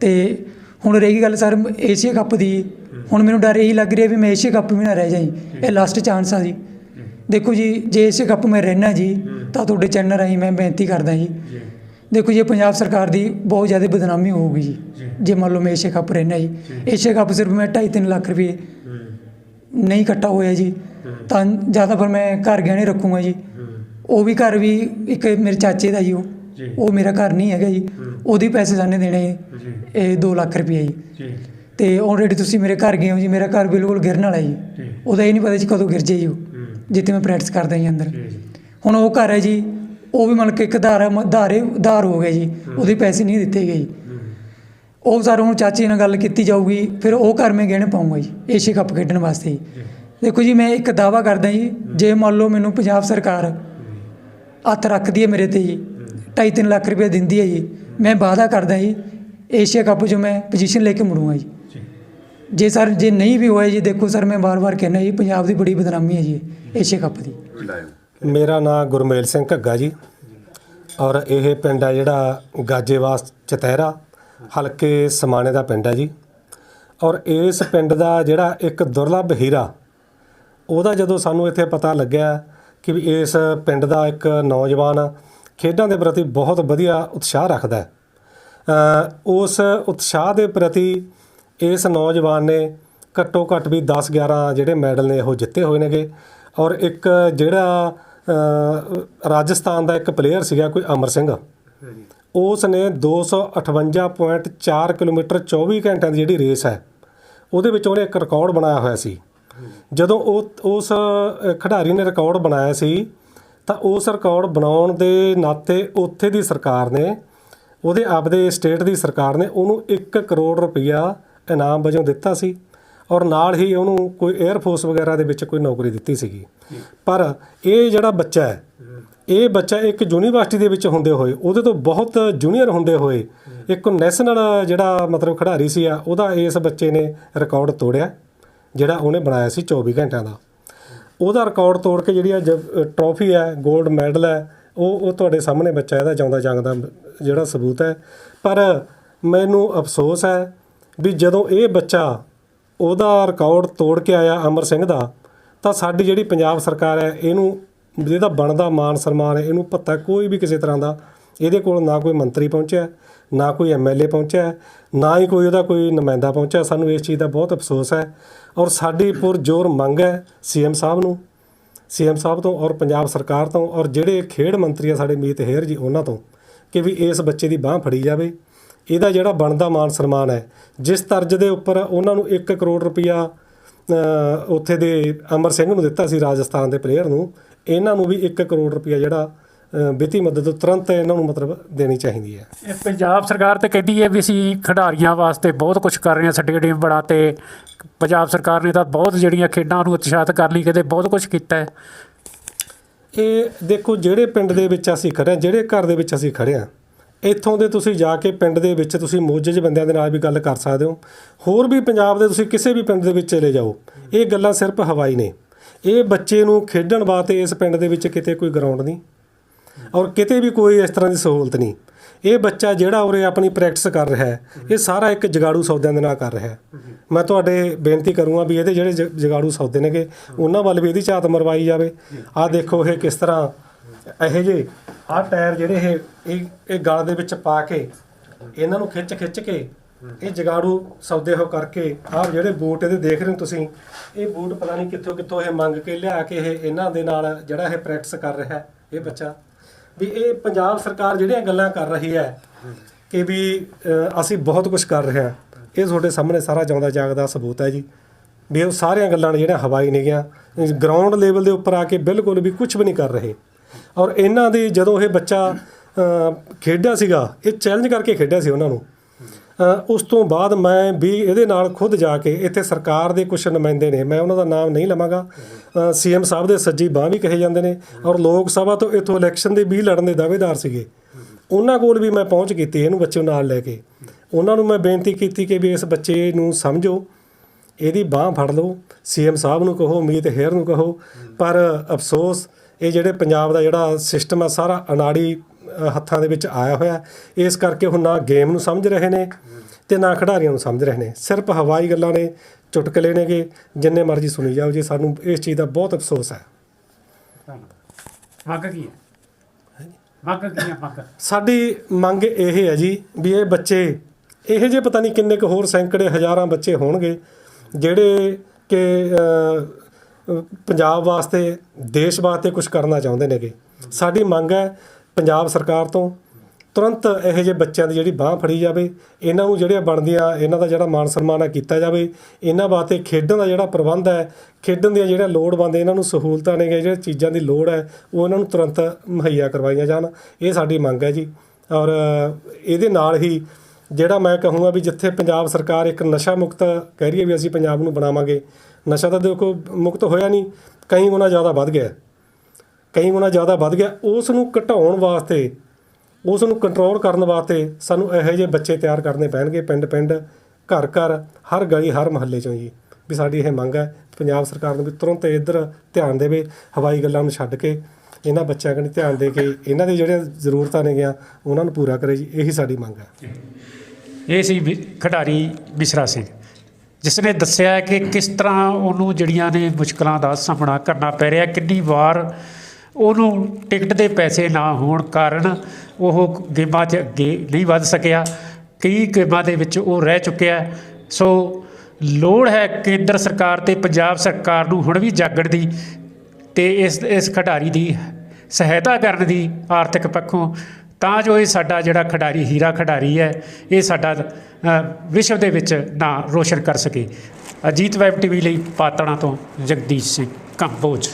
ਤੇ ਹੁਣ ਰਹੀ ਗਈ ਗੱਲ ਸਰ ਏਸ਼ੀਆ ਕੱਪ ਦੀ ਹੁਣ ਮੈਨੂੰ ਡਰ ਇਹੀ ਲੱਗ ਰਿਹਾ ਵੀ ਮੈਂ ਏਸ਼ੀਆ ਕੱਪ ਵੀ ਨਾ ਰਹਿ ਜਾਈ। ਇਹ ਲਾਸਟ ਚਾਂਸ ਆ ਜੀ। ਦੇਖੋ ਜੀ ਜੇ ਏਸ਼ੀਆ ਕੱਪ ਮੈਂ ਰਹਿਣਾ ਜੀ ਤਾਂ ਤੁਹਾਡੇ ਚੈਨਲ ਰਾਹੀਂ ਮੈਂ ਬੇਨਤੀ ਕਰਦਾ ਜੀ। ਦੇਖੋ ਜੀ ਪੰਜਾਬ ਸਰਕਾਰ ਦੀ ਬਹੁਤ ਜ਼ਿਆਦਾ ਬਦਨਾਮੀ ਹੋਊਗੀ ਜੀ। ਜੀ। ਮੰਨ ਲਓ ਮੈਂ ਏਸ਼ੀਆ ਕੱਪ ਰਹਿਣਾ ਜੀ। ਏਸ਼ੀਆ ਕੱਪ ਸਿਰਫ ਮੈਂ 2.5 ਲੱਖ ਰੁਪਏ ਨਹੀਂ ਇਕੱਠਾ ਹੋਇਆ ਜੀ। ਤਾਂ ਜ਼ਿਆਦਾ ਪਰ ਮੈਂ ਘਰ ਗਹਿਣੇ ਰੱਖੂੰਗਾ ਜੀ। ਉਹ ਵੀ ਘਰ ਵੀ ਇੱਕ ਮੇਰੇ ਚਾਚੇ ਦਾ ਜੀ ਉਹ। ਜੀ। ਉਹ ਮੇਰਾ ਘਰ ਨਹੀਂ ਹੈਗਾ ਜੀ। ਉਹਦੇ ਪੈਸੇ ਸਾਨੇ ਦੇਣੇ ਜੀ। ਇਹ 2 ਲੱਖ ਰੁਪਏ ਜੀ। ਜੀ। ਤੇ ਆਲਰੇਡੀ ਤੁਸੀਂ ਮੇਰੇ ਘਰ ਗਏ ਹੋ ਜੀ। ਮੇਰਾ ਘਰ ਬਿਲਕੁਲ ਗਿਰਨ ਵਾਲਾ ਜੀ। ਜੀ। ਉਹਦਾ ਇਹ ਨਹੀਂ ਪਤਾ ਜੀ ਕਦੋਂ ਗਿਰ ਜੇ ਜੀ ਉਹ। ਜਿੱਥੇ ਮੈਂ ਪ੍ਰੈਕਟਿਸ ਕਰਦਾ ਜੀ ਅੰਦਰ। ਹੁਣ ਉਹ ਘਰ ਹੈ ਜੀ। ਉਹ ਵੀ ਮਤਲਬ ਕਿ ਇੱਕ ਧਾਰਾ ਧਾਰੇ ਧਾਰ ਹੋ ਗਿਆ ਜੀ। ਉਹਦੇ ਪੈਸੇ ਨਹੀਂ ਦਿੱਤੇ ਗਏ ਜੀ। ਉਹ ਸਰ ਹੁਣ ਚਾਚੀ ਨਾਲ ਗੱਲ ਕੀਤੀ ਜਾਊਗੀ। ਫਿਰ ਉਹ ਘਰ ਮੈਂ ਗਹਿਣੇ ਪਾਉਂਗਾ ਜੀ। ਏਸ਼ੀਆ ਕੱਪ ਖੇਡਣ ਵਾਸਤੇ ਜੀ। ਦੇਖੋ ਜੀ ਮੈਂ ਇੱਕ ਦਾਵਾ ਕਰਦਾ ਜੀ। ਜੇ ਮੰਨ ਲਓ ਮੈਨੂੰ ਪੰਜਾਬ ਸਰਕਾਰ ਹੱਥ ਰੱਖਦੀ ਹੈ ਮੇਰੇ ਤੇ ਜੀ। 2.5 ਲੱਖ ਰੁਪਏ ਦਿੰਦੀ ਹੈ ਜੀ। ਮੈਂ ਵਾਅਦਾ ਕਰਦਾ ਜੀ ਏਸ਼ੀਆ ਕੱਪ 'ਚ ਮੈਂ ਪੋਜੀਸ਼ਨ ਲੈ ਕੇ ਮੁੜੂੰਗਾ ਜੀ। ਜੀ। ਜੇ ਸਰ ਜੇ ਨਹੀਂ ਵੀ ਹੋਇਆ ਜੀ ਦੇਖੋ ਸਰ ਮੈਂ ਵਾਰ-ਵਾਰ ਕਹਿੰਦਾ ਜੀ ਪੰਜਾਬ ਦੀ ਬੜੀ ਬਦਨਾਮੀ ਹੈ ਜੀ ਏਸ਼ੀਆ ਕੱਪ ਦੀ। ਮੇਰਾ ਨਾਮ ਗੁਰਮੇਲ ਸਿੰਘ ਘੱਗਾ ਜੀ। ਔਰ ਇਹ ਪਿੰਡ ਆ ਜਿਹੜਾ ਗਾਜੇਵਾਸ ਚਤਹਿਰਾ ਹਲਕੇ ਸਮਾਣੇ ਦਾ ਪਿੰਡ ਹੈ ਜੀ। ਔਰ ਇਸ ਪਿੰਡ ਦਾ ਜਿਹੜਾ ਇੱਕ ਦੁਰਲੱਭ ਹੀਰਾ ਉਹਦਾ ਜਦੋਂ ਸਾਨੂੰ ਇੱਥੇ ਪਤਾ ਲੱਗਿਆ ਕਿ ਇਸ ਪਿੰਡ ਦਾ ਇੱਕ ਨੌਜਵਾਨ ਖੇਡਾਂ ਦੇ ਪ੍ਰਤੀ ਬਹੁਤ ਵਧੀਆ ਉਤਸ਼ਾਹ ਰੱਖਦਾ ਹੈ। ਉਸ ਉਤਸ਼ਾਹ ਦੇ ਪ੍ਰਤੀ ਇਸ ਨੌਜਵਾਨ ਨੇ ਘੱਟੋ ਘੱਟ ਵੀ 10 11 ਜਿਹੜੇ ਮੈਡਲ ਨੇ ਉਹ ਜਿੱਤੇ ਹੋਏ ਨੇਗੇ ਔਰ ਇੱਕ ਜਿਹੜਾ ਰਾਜਸਥਾਨ ਦਾ ਇੱਕ ਪਲੇਅਰ ਸੀਗਾ ਕੋਈ ਅਮਰ ਸਿੰਘ। ਉਸ ਨੇ 258.4 ਕਿਲੋਮੀਟਰ 24 ਘੰਟਿਆਂ ਦੀ ਜਿਹੜੀ ਰੇਸ ਹੈ ਉਹਦੇ ਵਿੱਚ ਉਹਨੇ ਇੱਕ ਰਿਕਾਰਡ ਬਣਾਇਆ ਹੋਇਆ ਸੀ। ਜਦੋਂ ਉਹ, ਉਸ ਖਿਡਾਰੀ ਨੇ ਰਿਕਾਰਡ ਬਣਾਇਆ ਸੀ, ਤਾਂ ਉਸ ਰਿਕਾਰਡ ਬਣਾਉਣ ਦੇ ਨਾਤੇ ਉੱਥੇ ਦੀ ਸਰਕਾਰ ਨੇ, ਉਹਦੇ ਆਪਦੇ ਸਟੇਟ ਦੀ ਸਰਕਾਰ ਨੇ ਉਹਨੂੰ 1 ਕਰੋੜ ਰੁਪਈਆ ਇਨਾਮ ਵਜੋਂ ਦਿੱਤਾ ਸੀ ਔਰ ਨਾਲ ਹੀ ਉਹਨੂੰ ਕੋਈ 에ਅਰ ਫੋਰਸ ਵਗੈਰਾ ਦੇ ਵਿੱਚ ਕੋਈ ਨੌਕਰੀ ਦਿੱਤੀ ਸੀਗੀ। ਪਰ ਇਹ ਜਿਹੜਾ ਬੱਚਾ ਹੈ, ਇਹ ਬੱਚਾ ਇੱਕ ਯੂਨੀਵਰਸਿਟੀ ਦੇ ਵਿੱਚ ਹੁੰਦੇ ਹੋਏ, ਉਹਦੇ ਤੋਂ ਬਹੁਤ ਜੂਨੀਅਰ ਹੁੰਦੇ ਹੋਏ, ਇੱਕ ਨੈਸ਼ਨਲ ਜਿਹੜਾ ਮਤਲਬ ਖਿਡਾਰੀ ਸੀ ਆ, ਉਹਦਾ ਇਸ ਬੱਚੇ ਨੇ ਰਿਕਾਰਡ ਤੋੜਿਆ। ਜਿਹੜਾ ਉਹਨੇ ਬਣਾਇਆ ਸੀ 24 ਘੰਟਿਆਂ ਦਾ। ਉਹਦਾ ਰਿਕਾਰਡ ਤੋੜ ਕੇ ਜਿਹੜੀ ਆ ਟਰੋਫੀ ਹੈ 골ਡ ਮੈਡਲ ਹੈ, ਉਹ ਉਹ ਤੁਹਾਡੇ ਸਾਹਮਣੇ ਬੱਚਾ ਇਹਦਾ ਜਾਉਂਦਾ ਜੰਗਦਾ, ਜਿਹੜਾ ਸਬੂਤ ਹੈ। ਪਰ ਮੈਨੂੰ ਅਫਸੋਸ ਹੈ ਵੀ ਜਦੋਂ ਇਹ ਬੱਚਾ ਉਹਦਾ ਰਿਕਾਰਡ ਤੋੜ ਕੇ ਆਇਆ ਅਮਰ ਸਿੰਘ ਦਾ, ਤਾਂ ਸਾਡੀ ਜਿਹੜੀ ਪੰਜਾਬ ਸਰਕਾਰ ਹੈ, ਇਹਨੂੰ ਜਿਹਦਾ ਬਣਦਾ ਮਾਨ ਸਨਮਾਨ ਹੈ, ਇਹਨੂੰ ਭੱਤਾ ਕੋਈ ਵੀ ਕਿਸੇ ਤਰ੍ਹਾਂ ਦਾ, ਇਹਦੇ ਕੋਲ ਨਾ ਕੋਈ ਮੰਤਰੀ ਪਹੁੰਚਿਆ। ਨਾ ਕੋਈ ਐਮਐਲਏ ਪਹੁੰਚਿਆ, ਨਾ ਹੀ ਕੋਈ ਉਹਦਾ ਕੋਈ ਨੁਮਾਇੰਦਾ ਪਹੁੰਚਿਆ। ਸਾਨੂੰ ਇਸ ਚੀਜ਼ ਦਾ ਬਹੁਤ ਅਫਸੋਸ ਹੈ ਔਰ ਸਾਡੀ ਪੁਰਜ਼ੋਰ ਮੰਗ ਹੈ ਸੀਐਮ ਸਾਹਿਬ ਨੂੰ। ਸੀਐਮ ਸਾਹਿਬ ਤੋਂ ਔਰ ਪੰਜਾਬ ਸਰਕਾਰ ਤੋਂ ਔਰ ਜਿਹੜੇ ਖੇਡ ਮੰਤਰੀ ਆ ਸਾਡੇ ਮੀਤ ਹੇਰ ਜੀ, ਉਹਨਾਂ ਤੋਂ ਕਿ ਵੀ ਇਸ ਬੱਚੇ ਦੀ ਬਾਹ ਫੜੀ ਜਾਵੇ। ਇਹਦਾ ਜਿਹੜਾ ਬਣਦਾ ਮਾਨ ਸਨਮਾਨ ਹੈ, ਜਿਸ ਤਰਜ ਦੇ ਉੱਪਰ ਉਹਨਾਂ ਨੂੰ 1 ਕਰੋੜ ਰੁਪਇਆ ਉੱਥੇ ਦੇ ਅਮਰ ਸਿੰਘ ਨੂੰ ਦਿੱਤਾ ਸੀ ਰਾਜਸਥਾਨ ਦੇ ਪਲੇਅਰ ਨੂੰ, ਇਹਨਾਂ ਨੂੰ ਵੀ 1 ਕਰੋੜ ਰੁਪਇਆ ਜਿਹੜਾ ਵਿੱਤੀ ਮਦਦ ਤੁਰੰਤ ਇਹਨਾਂ ਨੂੰ ਮਤਲਬ ਦੇਣੀ ਚਾਹੀਦੀ ਹੈ। ਇਹ ਪੰਜਾਬ ਸਰਕਾਰ ਤੇ ਕਹਿੰਦੀ ਹੈ ਵੀ ਅਸੀਂ ਖਿਡਾਰੀਆਂ ਵਾਸਤੇ ਬਹੁਤ ਕੁਝ ਕਰ ਰਹੇ ਹਾਂ ਸਾਡੇ ਟੀਮ ਬੜਾ ਤੇ ਪੰਜਾਬ ਸਰਕਾਰ ਨੇ ਤਾਂ ਬਹੁਤ ਜਿਹੜੀਆਂ ਖੇਡਾਂ ਨੂੰ ਉਤਸ਼ਾਹਿਤ ਕਰ ਲਈ ਕਿਤੇ ਬਹੁਤ ਕੁਝ ਕੀਤਾ ਹੈ। ਇਹ ਦੇਖੋ ਜਿਹੜੇ ਪਿੰਡ ਦੇ ਵਿੱਚ ਅਸੀਂ ਖੜੇ ਹਾਂ ਜਿਹੜੇ ਘਰ ਦੇ ਵਿੱਚ ਅਸੀਂ ਖੜੇ ਹਾਂ ਇੱਥੋਂ ਦੇ ਤੁਸੀਂ ਜਾ ਕੇ ਪਿੰਡ ਦੇ ਵਿੱਚ ਤੁਸੀਂ ਮੋਜਜ ਬੰਦਿਆਂ ਦੇ ਨਾਲ ਵੀ ਗੱਲ ਕਰ ਸਕਦੇ ਹੋ। ਹੋਰ ਵੀ ਪੰਜਾਬ ਦੇ ਤੁਸੀਂ ਕਿਸੇ ਵੀ ਪਿੰਡ ਦੇ ਵਿੱਚ ਚਲੇ ਜਾਓ ਇਹ ਗੱਲਾਂ ਸਿਰਫ ਹਵਾਈ ਨੇ। ਇਹ ਬੱਚੇ ਨੂੰ ਖੇਡਣ ਵਾਸਤੇ ਇਸ ਪਿੰਡ ਦੇ ਵਿੱਚ ਕਿਤੇ ਕੋਈ ਗਰਾਊਂਡ ਨਹੀਂ। ਔਰ ਕਿਤੇ ਵੀ ਕੋਈ ਇਸ ਤਰ੍ਹਾਂ ਦੀ ਸਹੂਲਤ ਨਹੀਂ। ਇਹ ਬੱਚਾ ਜਿਹੜਾ ਉਰੇ ਆਪਣੀ ਪ੍ਰੈਕਟਿਸ ਕਰ ਰਿਹਾ ਹੈ, ਇਹ ਸਾਰਾ ਇੱਕ ਜਗਾੜੂ ਸੌਦਿਆਂ ਦੇ ਨਾਲ ਕਰ ਰਿਹਾ ਹੈ। ਮੈਂ ਤੁਹਾਡੇ ਬੇਨਤੀ ਕਰੂੰਗਾ ਵੀ ਇਹਦੇ ਜਿਹੜੇ ਜ- ਜਗਾੜੂ ਸੌਦੇ ਨੇਗੇ, ਉਹਨਾਂ ਵੱਲ ਵੀ ਇਹਦੀ ਝਾਤ ਮਰਵਾਈ ਜਾਵੇ। ਆਹ ਦੇਖੋ ਇਹ ਕਿਸ ਤਰ੍ਹਾਂ, ਇਹੋ ਜਿਹੇ ਆਹ ਟਾਇਰ ਜਿਹੜੇ ਇਹ ਇਹ ਗਲ ਦੇ ਵਿੱਚ ਪਾ ਕੇ, ਇਹਨਾਂ ਨੂੰ ਖਿੱਚ ਖਿੱਚ ਕੇ, ਇਹ ਜਗਾੜੂ ਸੌਦੇ ਹੋ ਕਰਕੇ, ਆਹ ਜਿਹੜੇ ਬੂਟ ਇਹਦੇ ਦੇਖ ਰਹੇ ਹੋ ਤੁਸੀਂ, ਇਹ ਬੂਟ ਪਤਾ ਨਹੀਂ ਕਿੱਥੋਂ ਕਿੱਥੋਂ ਇਹ ਮੰਗ ਕੇ ਲਿਆ ਕੇ ਇਹ ਇਹਨਾਂ ਦੇ ਨਾਲ ਜਿਹੜਾ ਇਹ ਪ੍ਰੈਕਟਿਸ ਕਰ ਰਿਹਾ ਇਹ ਬੱਚਾ। ਵੀ ਇਹ ਪੰਜਾਬ ਸਰਕਾਰ ਜਿਹੜੀਆਂ ਗੱਲਾਂ ਕਰ ਰਹੀ ਹੈ ਕਿ ਵੀ ਅਸੀਂ ਬਹੁਤ ਕੁਝ ਕਰ ਰਹੇ ਹਾਂ। ਇਹ ਤੁਹਾਡੇ ਸਾਹਮਣੇ ਸਾਰਾ ਜਾਉਂਦਾ ਜਾਗਦਾ ਸਬੂਤ ਹੈ ਜੀ। ਵੀ ਉਹ ਸਾਰੀਆਂ ਗੱਲਾਂ ਨੇ ਜਿਹੜੀਆਂ ਹਵਾਈ ਨਹੀਂ ਗਿਆ ਗਰਾਊਂਡ ਲੈਵਲ ਦੇ ਉੱਪਰ ਆ ਕੇ ਬਿਲਕੁਲ ਵੀ ਕੁਝ ਵੀ ਨਹੀਂ ਕਰ ਰਹੇ। ਔਰ ਇਹਨਾਂ ਦੇ ਜਦੋਂ ਇਹ ਬੱਚਾ ਖੇਡਿਆ ਸੀਗਾ, ਇਹ ਚੈਲੰਜ ਕਰਕੇ ਖੇਡਿਆ ਸੀ ਉਹਨਾਂ ਨੂੰ। ਉਸ ਤੋਂ ਬਾਅਦ ਮੈਂ ਵੀ ਇਹਦੇ ਨਾਲ ਖੁਦ ਜਾ ਕੇ ਇੱਥੇ ਸਰਕਾਰ ਦੇ ਕੁਝ ਨੁਮਾਇੰਦੇ ਨੇ, ਮੈਂ ਉਹਨਾਂ ਦਾ ਨਾਮ ਨਹੀਂ ਲਵਾਂਗਾ। ਸੀਐਮ ਸਾਹਿਬ ਦੇ ਸੱਜੀ ਬਾਹ ਵੀ ਕਹੇ ਜਾਂਦੇ ਨੇ ਔਰ ਲੋਕ ਸਭਾ ਤੋਂ ਇਥੋਂ ਇਲੈਕਸ਼ਨ ਦੇ ਵੀ ਲੜਨ ਦੇ ਦਾਅਵੇਦਾਰ ਸੀਗੇ। ਉਹਨਾਂ ਕੋਲ ਵੀ ਮੈਂ ਪਹੁੰਚ ਕੀਤੀ, ਇਹਨੂੰ ਬੱਚੇ ਨੂੰ ਨਾਲ ਲੈ ਕੇ। ਉਹਨਾਂ ਨੂੰ ਮੈਂ ਬੇਨਤੀ ਕੀਤੀ ਕਿ ਵੀ ਇਸ ਬੱਚੇ ਨੂੰ ਸਮਝੋ, ਇਹਦੀ ਬਾਹ ਫੜ ਲਓ, ਸੀਐਮ ਸਾਹਿਬ ਨੂੰ ਕਹੋ, ਮੀਤ ਹੇਰ ਨੂੰ ਕਹੋ। ਪਰ ਅਫਸੋਸ, ਇਹ ਜਿਹੜੇ ਪੰਜਾਬ ਦਾ ਜਿਹੜਾ ਸਿਸਟਮ ਆ, ਸਾਰਾ ਅਨਾੜੀ ਹੱਥਾਂ ਦੇ ਵਿੱਚ ਆਇਆ ਹੋਇਆ ਇਸ ਕਰਕੇ ਹੁਣ ਨਾ ਗੇਮ ਨੂੰ ਸਮਝ ਰਹੇ ਨੇ ਤੇ ਨਾ ਖਿਡਾਰੀਆਂ ਨੂੰ ਸਮਝ ਰਹੇ ਨੇ। ਸਿਰਫ ਹਵਾਈ ਗੱਲਾਂ ਨੇ ਚੁਟਕਲੇ ਨੇਗੇ ਜਿੰਨੇ ਮਰਜ਼ੀ ਸੁਣੀ ਜਾਓ ਜੀ ਸਾਨੂੰ ਇਸ ਚੀਜ਼ ਦਾ ਬਹੁਤ ਅਫਸੋਸ ਹੈ। ਮੰਗ ਕੀ ਹੈ? ਮੰਗ ਕੀ ਹੈ ਮੰਗ ਸਾਡੀ ਮੰਗ ਇਹ ਹੈ ਜੀ ਵੀ ਇਹ ਬੱਚੇ ਇਹੋ ਜਿਹੇ ਪਤਾ ਨਹੀਂ ਕਿੰਨੇ ਕੁ ਹੋਰ ਸੈਂਕੜੇ ਹਜ਼ਾਰਾਂ ਬੱਚੇ ਹੋਣਗੇ ਜਿਹੜੇ ਕਿ ਪੰਜਾਬ ਵਾਸਤੇ ਦੇਸ਼ ਵਾਸਤੇ ਕੁਝ ਕਰਨਾ ਚਾਹੁੰਦੇ ਨੇਗੇ। ਸਾਡੀ ਮੰਗ ਹੈ ਪੰਜਾਬ ਸਰਕਾਰ ਤੋਂ ਤੁਰੰਤ ਇਹੋ ਜਿਹੇ ਬੱਚਿਆਂ ਦੀ ਜਿਹੜੀ ਬਾਹ ਫੜੀ ਜਾਵੇ, ਇਹਨਾਂ ਨੂੰ ਜਿਹੜੀਆਂ ਬਣਦੀਆਂ, ਇਹਨਾਂ ਦਾ ਜਿਹੜਾ ਮਾਨ ਸਨਮਾਨ ਹੈ ਕੀਤਾ ਜਾਵੇ, ਇਹਨਾਂ ਵਾਸਤੇ ਖੇਡਣ ਦਾ ਜਿਹੜਾ ਪ੍ਰਬੰਧ ਹੈ, ਖੇਡਣ ਦੀਆਂ ਜਿਹੜੀਆਂ ਲੋੜਵੰਦ ਇਹਨਾਂ ਨੂੰ ਸਹੂਲਤਾਂ ਨੇ, ਜਿਹੜੀਆਂ ਚੀਜ਼ਾਂ ਦੀ ਲੋੜ ਹੈ, ਉਹ ਇਹਨਾਂ ਨੂੰ ਤੁਰੰਤ ਮੁਹੱਈਆ ਕਰਵਾਈਆਂ ਜਾਣ। ਇਹ ਸਾਡੀ ਮੰਗ ਹੈ ਜੀ। ਔਰ ਇਹਦੇ ਨਾਲ ਹੀ ਜਿਹੜਾ ਮੈਂ ਕਹੂੰਗਾ ਵੀ ਜਿੱਥੇ ਪੰਜਾਬ ਸਰਕਾਰ ਇੱਕ ਨਸ਼ਾ ਮੁਕਤ ਕਹਿ ਰਹੀ ਹੈ ਵੀ ਅਸੀਂ ਪੰਜਾਬ ਨੂੰ ਬਣਾਵਾਂਗੇ, ਨਸ਼ਾ ਤਾਂ ਦੇਖੋ ਮੁਕਤ ਹੋਇਆ ਨਹੀਂ, ਕਈ ਗੁਣਾ ਜ਼ਿਆਦਾ ਵੱਧ ਗਿਆ। ਕਈ ਗੁਣਾ ਜ਼ਿਆਦਾ ਵੱਧ ਗਿਆ ਉਸ ਨੂੰ ਘਟਾਉਣ ਵਾਸਤੇ ਉਸ ਨੂੰ ਕੰਟਰੋਲ ਕਰਨ ਵਾਸਤੇ ਸਾਨੂੰ ਇਹੋ ਜਿਹੇ ਬੱਚੇ ਤਿਆਰ ਕਰਨੇ ਪੈਣਗੇ ਪਿੰਡ ਪਿੰਡ, ਘਰ ਘਰ, ਹਰ ਗਲੀ ਹਰ ਮਹੱਲੇ ਚੋਂ ਜੀ। ਵੀ ਸਾਡੀ ਇਹ ਮੰਗ ਹੈ, ਪੰਜਾਬ ਸਰਕਾਰ ਨੂੰ ਵੀ ਤੁਰੰਤ ਇੱਧਰ ਧਿਆਨ ਦੇਵੇ, ਹਵਾਈ ਗੱਲਾਂ ਨੂੰ ਛੱਡ ਕੇ, ਇਹਨਾਂ ਬੱਚਿਆਂ ਕਨੀ ਧਿਆਨ ਦੇ ਕੇ, ਇਹਨਾਂ ਦੀ ਜਿਹੜੀਆਂ ਜ਼ਰੂਰਤਾਂ ਨੇਗੀਆਂ, ਉਹਨਾਂ ਨੂੰ ਪੂਰਾ ਕਰੇ ਜੀ, ਇਹੀ ਸਾਡੀ ਮੰਗ ਹੈ। ਇਹ ਸੀ ਵੀ- ਖਿਡਾਰੀ ਬਿਸ਼ਰਾ ਸਿੰਘ ਜਿਸ ਨੇ ਦੱਸਿਆ ਕਿ ਕਿਸ ਤਰ੍ਹਾਂ ਉਹਨੂੰ ਜਿਹੜੀਆਂ ਨੇ ਮੁਸ਼ਕਲਾਂ ਦਾ ਸਾਹਮਣਾ ਕਰਨਾ ਪੈ ਰਿਹਾ, ਕਿੰਨੀ ਵਾਰ ਉਹਨੂੰ ਟਿਕਟ ਦੇ ਪੈਸੇ ਨਾ ਹੋਣ ਕਾਰਨ ਉਹ ਗੇਮਾਂ 'ਚ ਅੱਗੇ ਨਹੀਂ ਵੱਧ ਸਕਿਆ। ਕਈ ਗੇਮਾਂ ਦੇ ਵਿੱਚ ਉਹ ਰਹਿ ਚੁੱਕਿਆ ਸੋ ਲੋੜ ਹੈ ਕੇਂਦਰ ਸਰਕਾਰ ਤੇ ਪੰਜਾਬ ਸਰਕਾਰ ਨੂੰ ਹੁਣ ਵੀ ਜਾਗਣ ਦੀ ਤੇ ਇਸ ਇਸ ਖਿਡਾਰੀ ਦੀ ਸਹਾਇਤਾ ਕਰਨ ਦੀ ਆਰਥਿਕ ਪੱਖੋਂ। ਤਾਂ ਜੋ ਇਹ ਸਾਡਾ ਜਿਹੜਾ ਖਿਡਾਰੀ, ਹੀਰਾ ਖਿਡਾਰੀ ਹੈ, ਇਹ ਸਾਡਾ ਵਿਸ਼ਵ ਦੇ ਵਿੱਚ ਨਾਂ ਰੋਸ਼ਨ ਕਰ ਸਕੇ। ਅਜੀਤ ਵੈਬ ਟੀਵੀ ਲਈ ਪਾਤੜਾਂ ਤੋਂ ਜਗਦੀਸ਼ ਸਿੰਘ, ਕੰਬੋਜ।